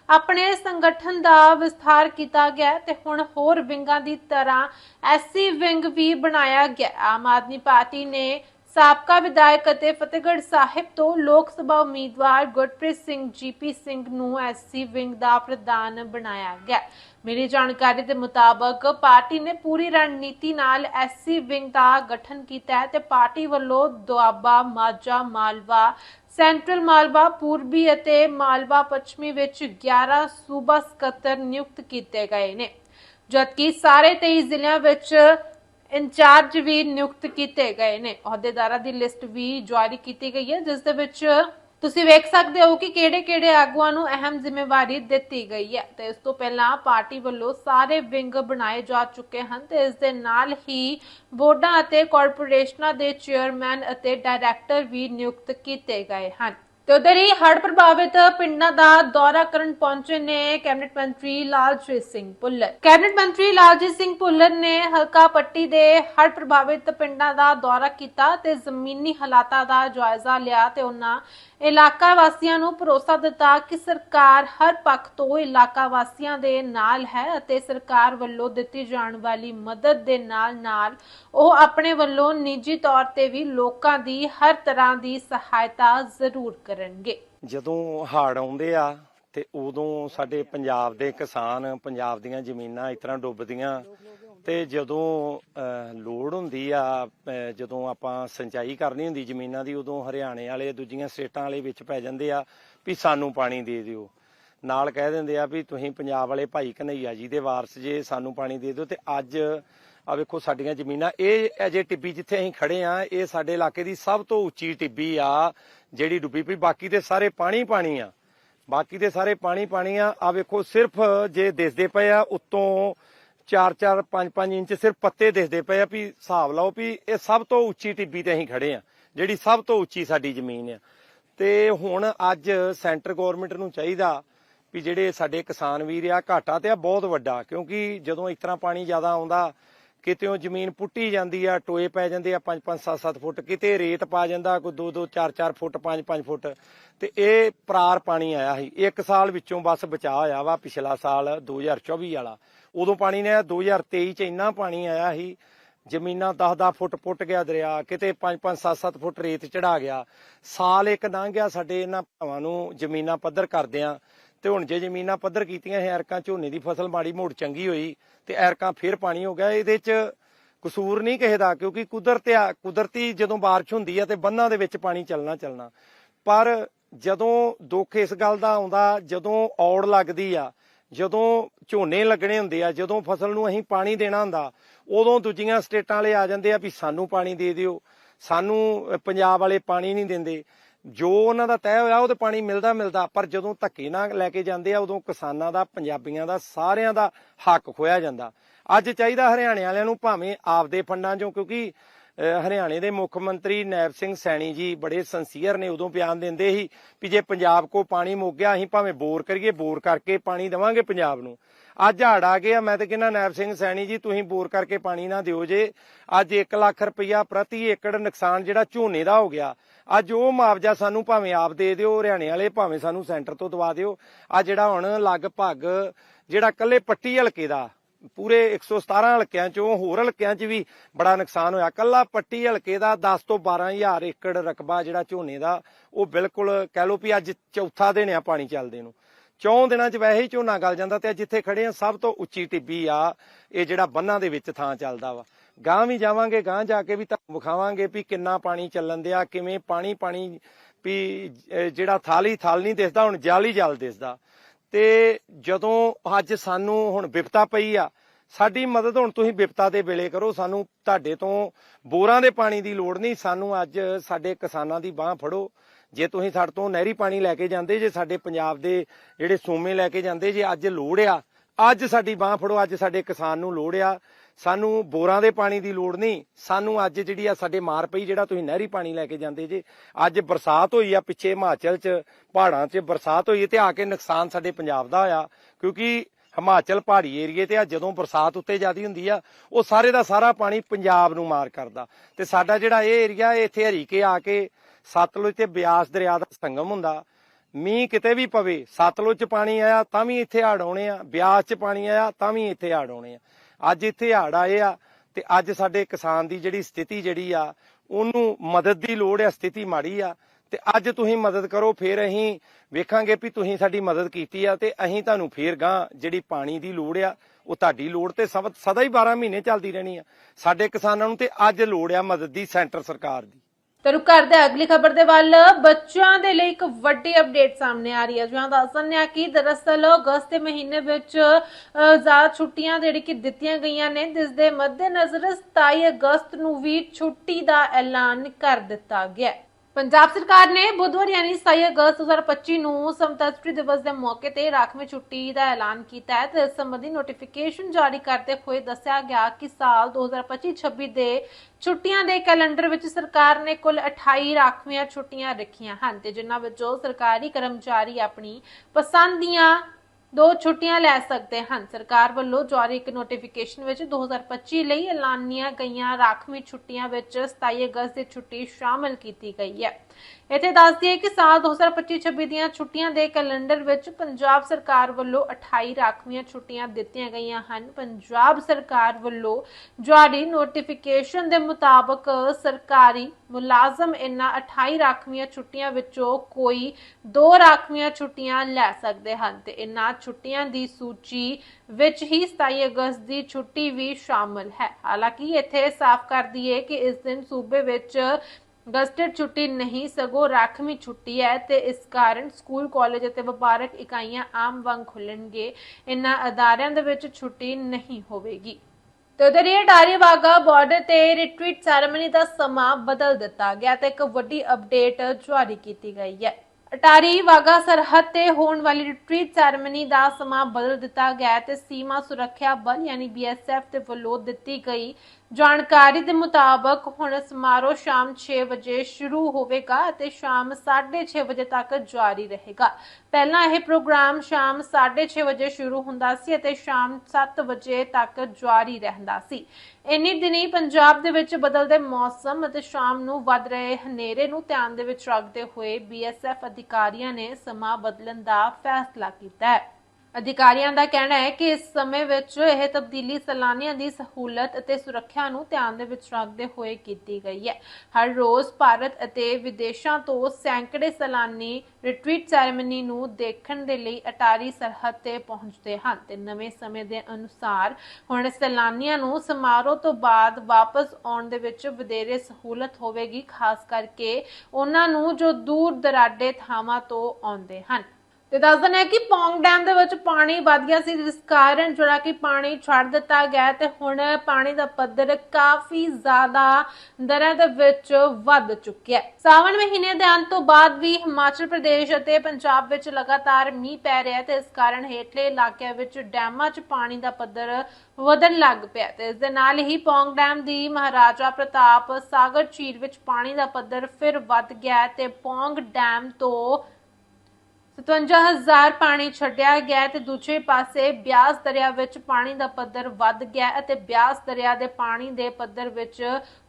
ਆਪਣੇ ਸੰਗਠਨ ਦਾ ਵਿਸਥਾਰ ਕੀਤਾ ਗਿਆ ਤੇ ਹੁਣ ਹੋਰ ਵਿੰਗਾਂ ਦੀ ਤਰ੍ਹਾਂ ਐਸਸੀ ਵਿੰਗ ਵੀ ਬਣਾਇਆ ਗਿਆ ਆਮ ਆਦਮੀ ਪਾਰਟੀ ਨੇ ਸਾਬਕਾ ਵਿਧਾਇਕ ਅਤੇ ਫਤਿਹਗੜ੍ਹ ਸਾਹਿਬ ਤੋਂ ਲੋਕ ਸਭਾ ਉਮੀਦਵਾਰ ਗੁਰਪ੍ਰੀਤ ਸਿੰਘ ਜੀਪੀ ਸਿੰਘ ਨੂੰ ਐਸਸੀ ਵਿੰਗ ਦਾ ਪ੍ਰਧਾਨ ਬਣਾਇਆ ਗਿਆ। ਮੇਰੀ ਜਾਣਕਾਰੀ ਦੇ ਮੁਤਾਬਕ ਪਾਰਟੀ ਨੇ ਪੂਰੀ ਰਣਨੀਤੀ ਨਾਲ ਐਸਸੀ ਵਿੰਗ ਦਾ ਗਠਨ ਕੀਤਾ ਹੈ ਤੇ ਪਾਰਟੀ ਵੱਲੋਂ ਦੁਆਬਾ, ਮਾਝਾ, ਮਾਲਵਾ, ਸੈਂਟਰਲ ਮਾਲਵਾ, ਪੂਰਬੀ ਅਤੇ ਮਾਲਵਾ ਪੱਛਮੀ ਵਿੱਚ 11 ਸੂਬਾ ਸਕੱਤਰ ਨਿਯੁਕਤ ਕੀਤੇ ਗਏ ਨੇ। ਜਦਕਿ ਸਾਰੇ 23 ਜ਼ਿਲ੍ਹਿਆਂ ਵਿੱਚ ਇੰਚਾਰਜ ਵੀ ਨਿਯੁਕਤ ਕੀਤੇ ਗਏ ਨੇ। ਅਹੁਦੇਦਾਰਾਂ ਦੀ ਲਿਸਟ ਵੀ ਜਾਰੀ ਕੀਤੀ ਗਈ ਹੈ, ਜਿਸ ਦੇ ਵਿੱਚ ਤੁਸੀਂ ਵੇਖ ਸਕਦੇ ਹੋ ਕਿ ਕਿਹੜੇ-ਕਿਹੜੇ ਆਗੂਆਂ ਨੂੰ ਅਹਿਮ ਜ਼ਿੰਮੇਵਾਰੀ ਦਿੱਤੀ ਗਈ ਹੈ। ਤੇ ਇਸ ਤੋਂ ਪਹਿਲਾਂ ਪਾਰਟੀ ਵੱਲੋਂ ਸਾਰੇ ਵਿੰਗ ਬਣਾਏ ਜਾ ਚੁੱਕੇ ਹਨ ਤੇ ਇਸ ਦੇ ਨਾਲ ਹੀ ਬੋਰਡਾਂ ਅਤੇ ਕਾਰਪੋਰੇਸ਼ਨਾਂ ਦੇ ਚੇਅਰਮੈਨ ਅਤੇ ਡਾਇਰੈਕਟਰ ਵੀ ਨਿਯੁਕਤ ਕੀਤੇ ਗਏ ਹਨ। ਤੇ ਉਧਰ ਹੀ ਹੜ੍ਹ ਪ੍ਰਭਾਵਿਤ ਪਿੰਡਾਂ ਦਾ ਦੌਰਾ ਕਰਨ ਪਹੁੰਚੇ ਨੇ ਕੈਬਨਿਟ ਮੰਤਰੀ ਲਾਲਜੀਤ ਸਿੰਘ ਭੁੱਲਰ। ਕੈਬਨਿਟ ਮੰਤਰੀ ਲਾਲਜੀਤ ਸਿੰਘ ਭੁੱਲਰ ਨੇ ਹਲਕਾ ਪੱਟੀ ਦੇ ਹੜ੍ਹ ਪ੍ਰਭਾਵਿਤ ਪਿੰਡਾਂ ਦਾ ਦੌਰਾ ਕੀਤਾ ਤੇ ਜ਼ਮੀਨੀ ਹਾਲਾਤਾਂ ਦਾ ਜਾਇਜ਼ਾ ਲਿਆ ਤੇ ਉਹਨਾਂ ਇਲਾਕਾ ਵਾਸੀਆਂ ਨੂੰ ਭਰੋਸਾ ਦਿੱਤਾ ਕਿ ਸਰਕਾਰ ਹਰ ਪੱਖ ਤੋਂ ਇਲਾਕਾ ਵਾਸੀਆਂ ਦੇ ਨਾਲ ਹੈ ਅਤੇ ਸਰਕਾਰ ਵੱਲੋਂ ਦਿੱਤੀ ਜਾਣ ਵਾਲੀ ਮਦਦ ਦੇ ਨਾਲ-ਨਾਲ ਉਹ ਆਪਣੇ ਵੱਲੋਂ ਨਿੱਜੀ ਤੌਰ ਤੇ ਵੀ ਲੋਕਾਂ ਦੀ ਹਰ ਤਰ੍ਹਾਂ ਦੀ ਸਹਾਇਤਾ ਜ਼ਰੂਰ ਕਰਨਗੇ। ਜਦੋਂ ਹੜ੍ਹ ਆਉਂਦੇ ਆ ਤੇ ਉਦੋਂ ਸਾਡੇ ਪੰਜਾਬ ਦੇ ਕਿਸਾਨ ਪੰਜਾਬ ਦੀਆਂ ਜ਼ਮੀਨਾਂ ਇਸ ਤਰ੍ਹਾਂ ਡੁੱਬਦੀਆਂ ਤੇ ਜਦੋਂ ਲੋੜ ਹੁੰਦੀ ਆ ਜਦੋਂ ਆਪਾਂ ਸਿੰਚਾਈ ਕਰਨੀ ਹੁੰਦੀ ਜ਼ਮੀਨਾਂ ਦੀ, ਉਦੋਂ ਹਰਿਆਣੇ ਵਾਲੇ ਦੂਜੀਆਂ ਸਟੇਟਾਂ ਵਾਲੇ ਵਿੱਚ ਪੈ ਜਾਂਦੇ ਆ ਵੀ ਸਾਨੂੰ ਪਾਣੀ ਦੇ ਦਿਓ। ਨਾਲ ਕਹਿ ਦਿੰਦੇ ਆ ਵੀ ਤੁਸੀਂ ਪੰਜਾਬ ਵਾਲੇ ਭਾਈ ਕਨਈਆ ਜੀ ਦੇ ਵਾਰਸ ਜੇ ਸਾਨੂੰ ਪਾਣੀ ਦੇ ਦਿਓ ਤੇ ਅੱਜ, ਆ ਵੇਖੋ ਸਾਡੀਆਂ ਜ਼ਮੀਨਾਂ, ਇਹ ਅਜੇ ਟਿੱਬੀ ਜਿੱਥੇ ਅਸੀਂ ਖੜੇ ਆ, ਇਹ ਸਾਡੇ ਇਲਾਕੇ ਦੀ ਸਭ ਤੋਂ ਉੱਚੀ ਟਿੱਬੀ ਆ, ਜਿਹੜੀ ਡੁੱਬੀ ਪਈ, ਬਾਕੀ ਦੇ ਸਾਰੇ ਪਾਣੀ ਪਾਣੀ ਆ। ਬਾਕੀ ਦੇ ਸਾਰੇ ਪਾਣੀ ਪਾਣੀ ਆ ਆ ਵੇਖੋ ਸਿਰਫ ਜੇ ਦਿਸਦੇ ਪਏ ਆ, ਉੱਤੋਂ 4-4 5-5 ਇੰਚ ਸਿਰਫ ਪੱਤੇ ਦਿਸਦੇ ਪਏ ਆ ਵੀ ਹਿਸਾਬ ਲਾਓ ਵੀ ਇਹ ਸਭ ਤੋਂ ਉੱਚੀ ਟਿੱਬੀ ਤੇ ਅਸੀਂ ਖੜੇ ਆ, ਜਿਹੜੀ ਸਭ ਤੋਂ ਉੱਚੀ ਸਾਡੀ ਜ਼ਮੀਨ ਆ। ਤੇ ਹੁਣ ਅੱਜ ਸੈਂਟਰ ਗਵਰਨਮੈਂਟ ਨੂੰ ਚਾਹੀਦਾ ਵੀ ਜਿਹੜੇ ਸਾਡੇ ਕਿਸਾਨ ਵੀਰ ਆ, ਘਾਟਾ ਤੇ ਆ, ਬਹੁਤ ਵੱਡਾ, ਕਿਉਂਕਿ ਜਦੋਂ ਇਸ ਤਰ੍ਹਾਂ ਪਾਣੀ ਜ਼ਿਆਦਾ ਆਉਂਦਾ ਕਿਤੇੋਂ ਜ਼ਮੀਨ ਪੁੱਟੀ ਜਾਂਦੀ ਆ, ਟੋਏ ਪੈ ਜਾਂਦੇ ਆ 5 5 7 7 ਫੁੱਟ, ਕਿਤੇ ਰੇਤ ਪਾ ਜਾਂਦਾ, ਕੋਈ 2 2 4 4 ਫੁੱਟ 5 5 ਫੁੱਟ। ਤੇ ਇਹ ਪਰਾਰ ਪਾਣੀ ਆਇਆ ਸੀ। ਇੱਕ ਸਾਲ ਵਿੱਚੋਂ ਬਸ ਬਚਾ ਹੋਇਆ ਵਾ ਪਿਛਲਾ ਸਾਲ 2024 ਵਾਲਾ। ਉਦੋਂ ਪਾਣੀ ਨੇ 2023 ਚ ਇੰਨਾ ਪਾਣੀ ਆਇਆ ਸੀ, ਜ਼ਮੀਨਾਂ 10-10 ਫੁੱਟ ਪੁੱਟ ਗਿਆ ਦਰਿਆ, ਕਿਤੇ 5-5 7-7 ਫੁੱਟ ਰੇਤ ਚੜਾ ਗਿਆ। ਸਾਲ ਇੱਕ ਲੰਘ ਗਿਆ ਸਾਡੇ ਇਹਨਾਂ ਭਾਵਾਂ ਨੂੰ ਜ਼ਮੀਨਾਂ ਪੱਧਰ ਕਰਦਿਆਂ। ਤੇ ਹੁਣ ਜੇ ਜ਼ਮੀਨਾਂ ਪੱਧਰ ਕੀਤੀਆਂ ਇਹ ਐਰਕਾਂ ਝੋਨੇ ਦੀ ਫਸਲ ਮਾੜੀ ਮੋੜ ਚੰਗੀ ਹੋਈ ਤੇ ਐਰਕਾਂ ਫਿਰ ਪਾਣੀ ਹੋ ਗਿਆ, ਇਹਦੇ 'ਚ ਕਸੂਰ ਨਹੀਂ ਕਿਸੇ ਦਾ, ਕਿਉਂਕਿ ਕੁਦਰਤ ਆ, ਕੁਦਰਤੀ ਜਦੋਂ ਬਾਰਿਸ਼ ਹੁੰਦੀ ਆ ਤੇ ਬੰਨਾਂ ਦੇ ਵਿੱਚ ਪਾਣੀ ਚੱਲਣਾ ਚੱਲਣਾ। ਪਰ ਜਦੋਂ ਦੁੱਖ ਇਸ ਗੱਲ ਦਾ ਆਉਂਦਾ, ਜਦੋਂ ਔੜ ਲੱਗਦੀ ਆ, ਜਦੋਂ ਝੋਨੇ ਲੱਗਣੇ ਹੁੰਦੇ ਆ, ਜਦੋਂ ਫਸਲ ਨੂੰ ਅਸੀਂ ਪਾਣੀ ਦੇਣਾ ਹੁੰਦਾ, ਉਦੋਂ ਦੂਜੀਆਂ ਸਟੇਟਾਂ ਵਾਲੇ ਆ ਜਾਂਦੇ ਆ ਵੀ ਸਾਨੂੰ ਪਾਣੀ ਦੇ ਦਿਓ। ਸਾਨੂੰ ਪੰਜਾਬ ਵਾਲੇ ਪਾਣੀ ਨਹੀਂ ਦਿੰਦੇ। ਜੋ ਉਹਨਾਂ ਦਾ ਤੈਅ ਹੋਇਆ ਉਹ ਤੇ ਪਾਣੀ ਮਿਲਦਾ ਮਿਲਦਾ, ਪਰ ਜਦੋਂ ਧੱਕੇ ਨਾਲ ਲੈ ਕੇ ਜਾਂਦੇ ਆ, ਉਦੋਂ ਕਿਸਾਨਾਂ ਦਾ, ਪੰਜਾਬੀਆਂ ਦਾ, ਸਾਰਿਆਂ ਦਾ ਹੱਕ ਖੋਇਆ ਜਾਂਦਾ। ਅੱਜ ਚਾਹੀਦਾ ਹਰਿਆਣੇ ਵਾਲਿਆਂ ਨੂੰ ਭਾਵੇਂ ਆਪਦੇ ਫੰਡਾਂ ਚੋਂ, ਕਿਉਂਕਿ ਹਰਿਆਣੇ ਦੇ ਮੁੱਖ ਮੰਤਰੀ ਨੈਬ ਸਿੰਘ ਸੈਣੀ ਜੀ ਬੜੇ ਸੰਸੀਅਰ ਨੇ, ਉਦੋਂ ਬਿਆਨ ਦਿੰਦੇ ਸੀ ਵੀ ਜੇ ਪੰਜਾਬ ਕੋ ਪਾਣੀ ਮੁੱਕ ਗਿਆ, ਅਸੀਂ ਭਾਵੇਂ ਬੋਰ ਕਰੀਏ, ਬੋਰ ਕਰਕੇ ਪਾਣੀ ਦੇਵਾਂਗੇ ਪੰਜਾਬ ਨੂੰ। ਅੱਜ ਹੜ ਆ ਗਿਆ ਮੈਂ ਤੇ ਕਹਿੰਦਾ ਨੈਬ ਸਿੰਘ ਸੈਣੀ ਜੀ, ਤੁਸੀਂ ਬੋਰ ਕਰਕੇ ਪਾਣੀ ਨਾ ਦਿਓ ਜੇ। ਅੱਜ 1 ਲੱਖ ਰੁਪਇਆ ਪ੍ਰਤੀ ਏਕੜ ਨੁਕਸਾਨ ਜਿਹੜਾ ਝੋਨੇ ਦਾ ਹੋ ਗਿਆ। ਅੱਜ ਉਹ ਮੁਆਵਜ਼ਾ ਸਾਨੂੰ ਭਾਵੇਂ ਆਪ ਦੇ ਦਿਓ, ਹਰਿਆਣੇ ਵਾਲੇ ਭਾਵੇਂ ਸਾਨੂੰ ਸੈਂਟਰ ਤੋਂ ਦਵਾ ਦਿਓ। ਆ ਜਿਹੜਾ ਹੁਣ ਲਗਭਗ ਜਿਹੜਾ ਕੱਲੇ ਪੱਟੀ ਹਲਕੇ ਦਾ, ਪੂਰੇ 117 ਹਲਕਿਆਂ ਚੋਂ ਹੋਰ ਹਲਕਿਆਂ 'ਚ ਵੀ ਬੜਾ ਨੁਕਸਾਨ ਹੋਇਆ। ਕੱਲਾ ਪੱਟੀ ਹਲਕੇ ਦਾ 10 ਤੋਂ 12000 ਏਕੜ ਰਕਬਾ ਜਿਹੜਾ ਝੋਨੇ ਦਾ, ਉਹ ਬਿਲਕੁਲ ਕਹਿ ਲੋ ਵੀ ਅੱਜ ਚੌਥਾ ਦਿਨ ਆ ਪਾਣੀ ਚੱਲਦੇ ਨੂੰ। ਚੌਂ ਦਿਨਾਂ 'ਚ ਵੈਸੇ ਹੀ ਝੋਨਾ ਗਲ ਜਾਂਦਾ ਤੇ ਅੱਜ ਜਿੱਥੇ ਖੜੇ ਆ, ਸਭ ਤੋਂ ਉੱਚੀ ਟਿੱਬੀ ਆ, ਇਹ ਜਿਹੜਾ ਬੰਨਾਂ ਦੇ ਵਿੱਚ ਥਾਂ ਚੱਲਦਾ ਵਾ। ਗਾਂ ਵੀ ਜਾਵਾਂਗੇ, ਗਾਂ ਜਾ ਕੇ ਵੀ ਤੁਹਾਨੂੰ ਵਿਖਾਵਾਂਗੇ ਵੀ ਕਿੰਨਾ ਪਾਣੀ ਚੱਲਣ ਦਿਆ, ਕਿਵੇਂ ਪਾਣੀ ਪਾਣੀ ਵੀ ਅਹ ਜਿਹੜਾ ਥਾਲੀ, ਥਲ ਨਹੀਂ ਦਿਸਦਾ, ਹੁਣ ਜਲ ਹੀ ਜਲ ਦਿਸਦਾ। ਤੇ ਜਦੋਂ ਅੱਜ ਸਾਨੂੰ ਹੁਣ ਵਿਪਤਾ ਪਈ ਆ, ਸਾਡੀ ਮਦਦ ਹੁਣ ਤੁਸੀਂ ਵਿਪਤਾ ਦੇ ਵੇਲੇ ਕਰੋ, ਸਾਨੂੰ ਤੁਹਾਡੇ ਤੋਂ ਬੋਰਾਂ ਦੇ ਪਾਣੀ ਦੀ ਲੋੜ ਨਹੀਂ, ਸਾਨੂੰ ਅੱਜ ਸਾਡੇ ਕਿਸਾਨਾਂ ਦੀ ਬਾਹ ਫੜੋ। ਜੇ ਤੁਸੀਂ ਸਾਡੇ ਤੋਂ ਨਹਿਰੀ ਪਾਣੀ ਲੈ ਕੇ ਜਾਂਦੇ, ਜੇ ਸਾਡੇ ਪੰਜਾਬ ਦੇ ਜਿਹੜੇ ਸੋਮੇ ਲੈ ਕੇ ਜਾਂਦੇ, ਜੇ ਅੱਜ ਲੋੜ ਆ, ਅੱਜ ਸਾਡੀ ਬਾਹ ਫੜੋ, ਅੱਜ ਸਾਡੇ ਕਿਸਾਨ ਨੂੰ ਲੋੜ ਆ। ਸਾਨੂੰ ਬੋਰਾਂ ਦੇ ਪਾਣੀ ਦੀ ਲੋੜ ਨਹੀਂ। ਸਾਨੂੰ ਅੱਜ ਜਿਹੜੀ ਆ ਸਾਡੇ ਮਾਰ ਪਈ, ਜਿਹੜਾ ਤੁਸੀਂ ਨਹਿਰੀ ਪਾਣੀ ਲੈ ਕੇ ਜਾਂਦੇ ਜੇ, ਅੱਜ ਬਰਸਾਤ ਹੋਈ ਆ ਪਿੱਛੇ ਹਿਮਾਚਲ 'ਚ, ਪਹਾੜਾਂ 'ਚ ਬਰਸਾਤ ਹੋਈ ਤੇ ਆ ਕੇ ਨੁਕਸਾਨ ਸਾਡੇ ਪੰਜਾਬ ਦਾ ਹੋਇਆ। ਕਿਉਂਕਿ ਹਿਮਾਚਲ ਪਹਾੜੀ ਏਰੀਏ ਤੇ ਆ, ਜਦੋਂ ਬਰਸਾਤ ਉੱਤੇ ਜ਼ਿਆਦੀ ਹੁੰਦੀ ਆ, ਉਹ ਸਾਰੇ ਦਾ ਸਾਰਾ ਪਾਣੀ ਪੰਜਾਬ ਨੂੰ ਮਾਰ ਕਰਦਾ। ਤੇ ਸਾਡਾ ਜਿਹੜਾ ਇਹ ਏਰੀਆ, ਇੱਥੇ ਹਰੀਕੇ ਆ ਕੇ ਸਤਲੁਜ ਤੇ ਬਿਆਸ ਦਰਿਆ ਦਾ ਸੰਗਮ ਹੁੰਦਾ। ਮੀਂਹ ਕਿਤੇ ਵੀ ਪਵੇ, ਸਤਲੁਜ ਚ ਪਾਣੀ ਆਇਆ, ਤਾਂ ਵੀ ਇੱਥੇ ਹੜ ਆਉਣੇ ਆ। ਬਿਆਸ ਚ ਪਾਣੀ ਆਇਆ, ਤਾਂ ਵੀ ਇੱਥੇ ਹੜ ਆਉਣੇ ਆ। ਅੱਜ ਇੱਥੇ ਹੜ ਆਏ ਆ ਤੇ ਅੱਜ ਸਾਡੇ ਕਿਸਾਨ ਦੀ ਜਿਹੜੀ ਸਥਿਤੀ ਜਿਹੜੀ ਆ, ਉਹਨੂੰ ਮਦਦ ਦੀ ਲੋੜ ਆ, ਸਥਿਤੀ ਮਾੜੀ ਆ। ਤੇ ਅੱਜ ਤੁਸੀਂ ਮਦਦ ਕਰੋ, ਫਿਰ ਅਸੀਂ ਵੇਖਾਂਗੇ ਵੀ ਤੁਸੀਂ ਸਾਡੀ ਮਦਦ ਕੀਤੀ ਆ ਤੇ ਅਸੀਂ ਤੁਹਾਨੂੰ ਫੇਰ ਗਾਂ ਜਿਹੜੀ ਪਾਣੀ ਦੀ ਲੋੜ ਆ, ਉਹ ਤੁਹਾਡੀ ਲੋੜ ਤੇ ਸਭ ਸਦਾ ਹੀ 12 ਮਹੀਨੇ ਚੱਲਦੀ ਰਹਿਣੀ ਆ। ਸਾਡੇ ਕਿਸਾਨਾਂ ਨੂੰ ਤੇ ਅੱਜ ਲੋੜ ਆ ਮਦਦ ਦੀ ਸੈਂਟਰ ਸਰਕਾਰ ਦੀ। ਤੇ ਰੁਕ ਕਰਦੇ ਹਾਂ ਅਗਲੀ ਖਬਰ ਦੇ ਵੱਲ ਬੱਚਿਆਂ ਦੇ ਲਈ ਇੱਕ ਵੱਡੀ ਅਪਡੇਟ ਸਾਹਮਣੇ ਆ ਰਹੀ ਹੈ। ਜਿਹਾਂ ਦੱਸਣ ਆ ਕਿ ਦਰਅਸਲ ਅਗਸਤ ਦੇ ਮਹੀਨੇ ਵਿੱਚ ਜ਼ਿਆਦਾ ਛੁੱਟੀਆਂ ਜਿਹੜੀ ਕਿ ਦਿੱਤੀਆਂ ਗਈਆਂ ਨੇ, ਜਿਸ ਦੇ ਮੱਦੇਨਜ਼ਰ 27 ਅਗਸਤ ਨੂੰ ਵੀ ਛੁੱਟੀ ਦਾ ਐਲਾਨ ਕਰ ਦਿੱਤਾ ਗਿਆ ਹੈ। ਪੰਜਾਬ ਸਰਕਾਰ ਨੇ ਬੁੱਧਵਾਰ ਯਾਨੀ 27 ਅਗਸਤ 2025 ਨੂੰ ਸਮਤਾਸਟਰੀ ਦਿਵਸ ਦੇ ਮੌਕੇ ਤੇ ਰਾਖਵੀਂ ਛੁੱਟੀ ਦਾ ਐਲਾਨ ਕੀਤਾ ਹੈ। ਤੇ ਇਸ ਸੰਬੰਧੀ ਨੋਟੀਫਿਕੇਸ਼ਨ ਜਾਰੀ ਕਰਦੇ ਹੋਏ ਦੱਸਿਆ ਗਿਆ ਕਿ ਸਾਲ 2025-26 ਦੇ ਛੁੱਟੀਆਂ ਦੇ ਕੈਲੰਡਰ ਵਿੱਚ ਸਰਕਾਰ ਨੇ ਕੁੱਲ 28 ਰਾਖਵੀਆਂ ਛੁੱਟੀਆਂ ਰੱਖੀਆਂ ਹਨ ਤੇ ਜਿਨ੍ਹਾਂ ਵਿੱਚੋਂ ਸਰਕਾਰੀ ਕਰਮਚਾਰੀ ਆਪਣੀ ਪਸੰਦ ਦੀਆਂ ਦੋ ਛੁੱਟੀਆਂ ਲੈ ਸਕਦੇ ਹਨ। ਸਰਕਾਰ ਵੱਲੋਂ ਜਾਰੀ ਇੱਕ ਨੋਟੀਫਿਕੇਸ਼ਨ ਵਿੱਚ 2025 ਲਈ ਐਲਾਨੀਆਂ ਗਈਆਂ ਰਾਖਵੀਂ ਛੁੱਟੀਆਂ ਵਿੱਚ 27 ਅਗਸਤ ਦੀ ਛੁੱਟੀ ਸ਼ਾਮਲ ਕੀਤੀ ਗਈ ਹੈ। ਇੱਥੇ ਦੱਸ ਦਈਏ ਕਿ ਸਾਲ 2025-26 ਦੀਆਂ ਛੁੱਟੀਆਂ ਦੇ ਕੈਲੰਡਰ ਵਿੱਚ ਪੰਜਾਬ ਸਰਕਾਰ ਵੱਲੋਂ 28 ਰਾਖਵੀਆਂ ਛੁੱਟੀਆਂ ਦਿੱਤੀਆਂ ਗਈਆਂ ਹਨ। ਪੰਜਾਬ ਸਰਕਾਰ ਵੱਲੋਂ ਜਾਰੀ ਨੋਟੀਫਿਕੇਸ਼ਨ ਦੇ ਮੁਤਾਬਕ ਸਰਕਾਰੀ ਮੁਲਾਜ਼ਮ ਇਨ੍ਹਾਂ 28 ਰਾਖਵੀਆਂ ਛੁੱਟੀਆਂ ਵਿੱਚੋਂ ਕੋਈ ਦੋ ਰਾਖਵੀਆਂ ਛੁੱਟੀਆਂ ਲੈ ਸਕਦੇ ਹਨ ਤੇ ਇਨ੍ਹਾਂ ਛੁੱਟੀਆਂ ਦੀ ਸੂਚੀ ਵਿੱਚ ਹੀ 27 ਅਗਸਤ ਦੀ ਛੁੱਟੀ ਵੀ ਸ਼ਾਮਲ ਹੈ। ਹਾਲਾਂਕਿ ਇੱਥੇ ਸਾਫ਼ ਕਰ ਦਈਏ ਕਿ ਇਸ ਦਿਨ ਸੂਬੇ ਵਿੱਚ ਗਸਟਡ ਛੁੱਟੀ ਨਹੀਂ, ਸਗੋਂ ਰਾਖਵੀਂ ਛੁੱਟੀ ਹੈ ਤੇ ਇਸ ਕਾਰਨ ਸਕੂਲ, ਕਾਲਜ ਅਤੇ ਵਪਾਰਕ ਇਕਾਈਆਂ ਆਮ ਵਾਂਗ ਖੁੱਲਣਗੇ। ਇਨ੍ਹਾਂ ਅਦਾਰਿਆਂ ਦੇ ਵਿੱਚ ਛੁੱਟੀ ਨਹੀਂ ਹੋਵੇਗੀ। ਤੇ ਉਧਰ ਇਹ ਅਟਾਰੀ ਵਾਗਾ ਬਾਰਡਰ ਤੇ ਰਿਟਰੀਟ ਸੈਰੇਮਨੀ ਦਾ ਸਮਾਂ ਬਦਲ ਦਿੱਤਾ ਗਿਆ ਤੇ ਇੱਕ ਵੱਡੀ ਅਪਡੇਟ ਜਾਰੀ ਕੀਤੀ ਗਈ ਹੈ। ਅਟਾਰੀ ਵਾਗਾ ਸਰਹੱਦ ਤੇ ਹੋਣ ਵਾਲੀ ਰਿਟਰੀਟ ਸੈਰੇਮਨੀ ਦਾ ਸਮਾਂ ਬਦਲ ਦਿੱਤਾ ਗਿਆ ਤੇ ਸੀਮਾ ਸੁਰੱਖਿਆ ਬਲ ਯਾਨੀ ਬੀਐਸਐਫ ਦੇ ਵੱਲੋਂ ਦਿੱਤੀ ਗਈ ਜਾਣਕਾਰੀ ਦੇ ਮੁਤਾਬਕ ਹੁਣ ਸਮਾਰੋਹ ਸ਼ਾਮ 6 ਵਜੇ ਸ਼ੁਰੂ ਹੋਵੇਗਾ ਅਤੇ ਸ਼ਾਮ 6:30 ਵਜੇ ਤੱਕ ਜਾਰੀ ਰਹੇਗਾ। ਪਹਿਲਾਂ ਇਹ ਪ੍ਰੋਗਰਾਮ ਸ਼ਾਮ 6:30 ਵਜੇ ਸ਼ੁਰੂ ਹੁੰਦਾ ਸੀ ਅਤੇ ਸ਼ਾਮ 7 ਵਜੇ ਤੱਕ ਜਾਰੀ ਰਹਿੰਦਾ ਸੀ। ਇੰਨੀ ਦਿਨੀ ਪੰਜਾਬ ਦੇ ਵਿੱਚ ਬਦਲਦੇ ਮੌਸਮ ਅਤੇ ਸ਼ਾਮ ਨੂੰ ਵੱਧ ਰਹੇ ਹਨੇਰੇ ਨੂੰ ਧਿਆਨ ਦੇ ਵਿੱਚ ਰੱਖਦੇ ਹੋਏ ਬੀਐਸਐਫ ਅਧਿਕਾਰੀਆਂ ਨੇ ਸਮਾਂ ਬਦਲਣ ਦਾ ਫੈਸਲਾ ਕੀਤਾ ਹੈ। ਅਧਿਕਾਰੀਆਂ ਦਾ ਕਹਿਣਾ ਹੈ ਕਿ ਇਸ ਸਮੇਂ ਵਿੱਚ ਇਹ ਤਬਦੀਲੀ ਸੈਲਾਨੀਆਂ ਦੀ ਸਹੂਲਤ ਅਤੇ ਸੁਰੱਖਿਆ ਨੂੰ ਧਿਆਨ ਦੇ ਵਿੱਚ ਰੱਖਦੇ ਹੋਏ ਕੀਤੀ ਗਈ ਹੈ। ਹਰ ਰੋਜ਼ ਭਾਰਤ ਅਤੇ ਵਿਦੇਸ਼ਾਂ ਤੋਂ ਸੈਂਕੜੇ ਸੈਲਾਨੀ ਰਿਟਰੀਟ ਸੈਰੇਮਨੀ ਨੂੰ ਦੇਖਣ ਦੇ ਲਈ ਅਟਾਰੀ ਸਰਹੱਦ ਤੇ ਪਹੁੰਚਦੇ ਹਨ ਤੇ ਨਵੇਂ ਸਮੇਂ ਦੇ ਅਨੁਸਾਰ ਹੁਣ ਸੈਲਾਨੀਆਂ ਨੂੰ ਸਮਾਰੋਹ ਤੋਂ ਬਾਅਦ ਵਾਪਸ ਆਉਣ ਦੇ ਵਿੱਚ ਵਧੇਰੇ ਸਹੂਲਤ ਹੋਵੇਗੀ, ਖਾਸ ਕਰਕੇ ਉਹਨਾਂ ਨੂੰ ਜੋ ਦੂਰ ਦਰਾਡੇ ਥਾਵਾਂ ਤੋਂ ਆਉਂਦੇ ਹਨ। ਤੇ ਦੱਸ ਦਿੰਦੇ ਹਾਂ ਕਿ ਪੌਂਗ ਡੈਮ ਦੇ ਵਿੱਚ ਪਾਣੀ ਵਧ ਗਿਆ ਸੀ, ਜਿਸ ਕਾਰਨ ਜਿਹੜਾ ਕਿ ਪਾਣੀ ਛੱਡ ਦਿੱਤਾ ਗਿਆ ਤੇ ਹੁਣ ਪਾਣੀ ਦਾ ਪੱਧਰ ਕਾਫੀ ਜ਼ਿਆਦਾ ਦਰਾਂ ਦੇ ਵਿੱਚ ਵੱਧ ਚੁੱਕਿਆ ਹੈ। ਸਾਵਣ ਮਹੀਨੇ ਦੇ ਅੰਤ ਤੋਂ ਬਾਅਦ ਵੀ ਹਿਮਾਚਲ ਪ੍ਰਦੇਸ਼ ਅਤੇ ਪੰਜਾਬ ਵਿੱਚ ਲਗਾਤਾਰ ਮੀਂਹ ਪੈ ਰਿਹਾ ਤੇ ਇਸ ਕਾਰਨ ਹੇਠਲੇ ਇਲਾਕਿਆਂ ਵਿੱਚ ਡੈਮਾਂ 'ਚ ਪਾਣੀ ਦਾ ਪੱਧਰ ਵਧਣ ਲੱਗ ਪਿਆ ਤੇ ਇਸ ਦੇ ਨਾਲ ਹੀ ਪੌਂਗ ਡੈਮ ਦੀ ਮਹਾਰਾਜਾ ਪ੍ਰਤਾਪ ਸਾਗਰ ਝੀਲ ਵਿੱਚ ਪਾਣੀ ਦਾ ਪੱਧਰ ਫਿਰ ਵੱਧ ਗਿਆ ਤੇ ਪੌਂਗ ਡੈਮ ਤੋਂ 57000 ਪਾਣੀ ਛੱਡਿਆ ਗਿਆ ਤੇ ਦੂਜੇ ਪਾਸੇ ਬਿਆਸ ਦਰਿਆ ਵਿੱਚ ਪਾਣੀ ਦਾ ਪੱਧਰ ਵੱਧ ਗਿਆ ਹੈ ਅਤੇ ਬਿਆਸ ਦਰਿਆ ਦੇ ਪਾਣੀ ਦੇ ਪੱਧਰ ਵਿੱਚ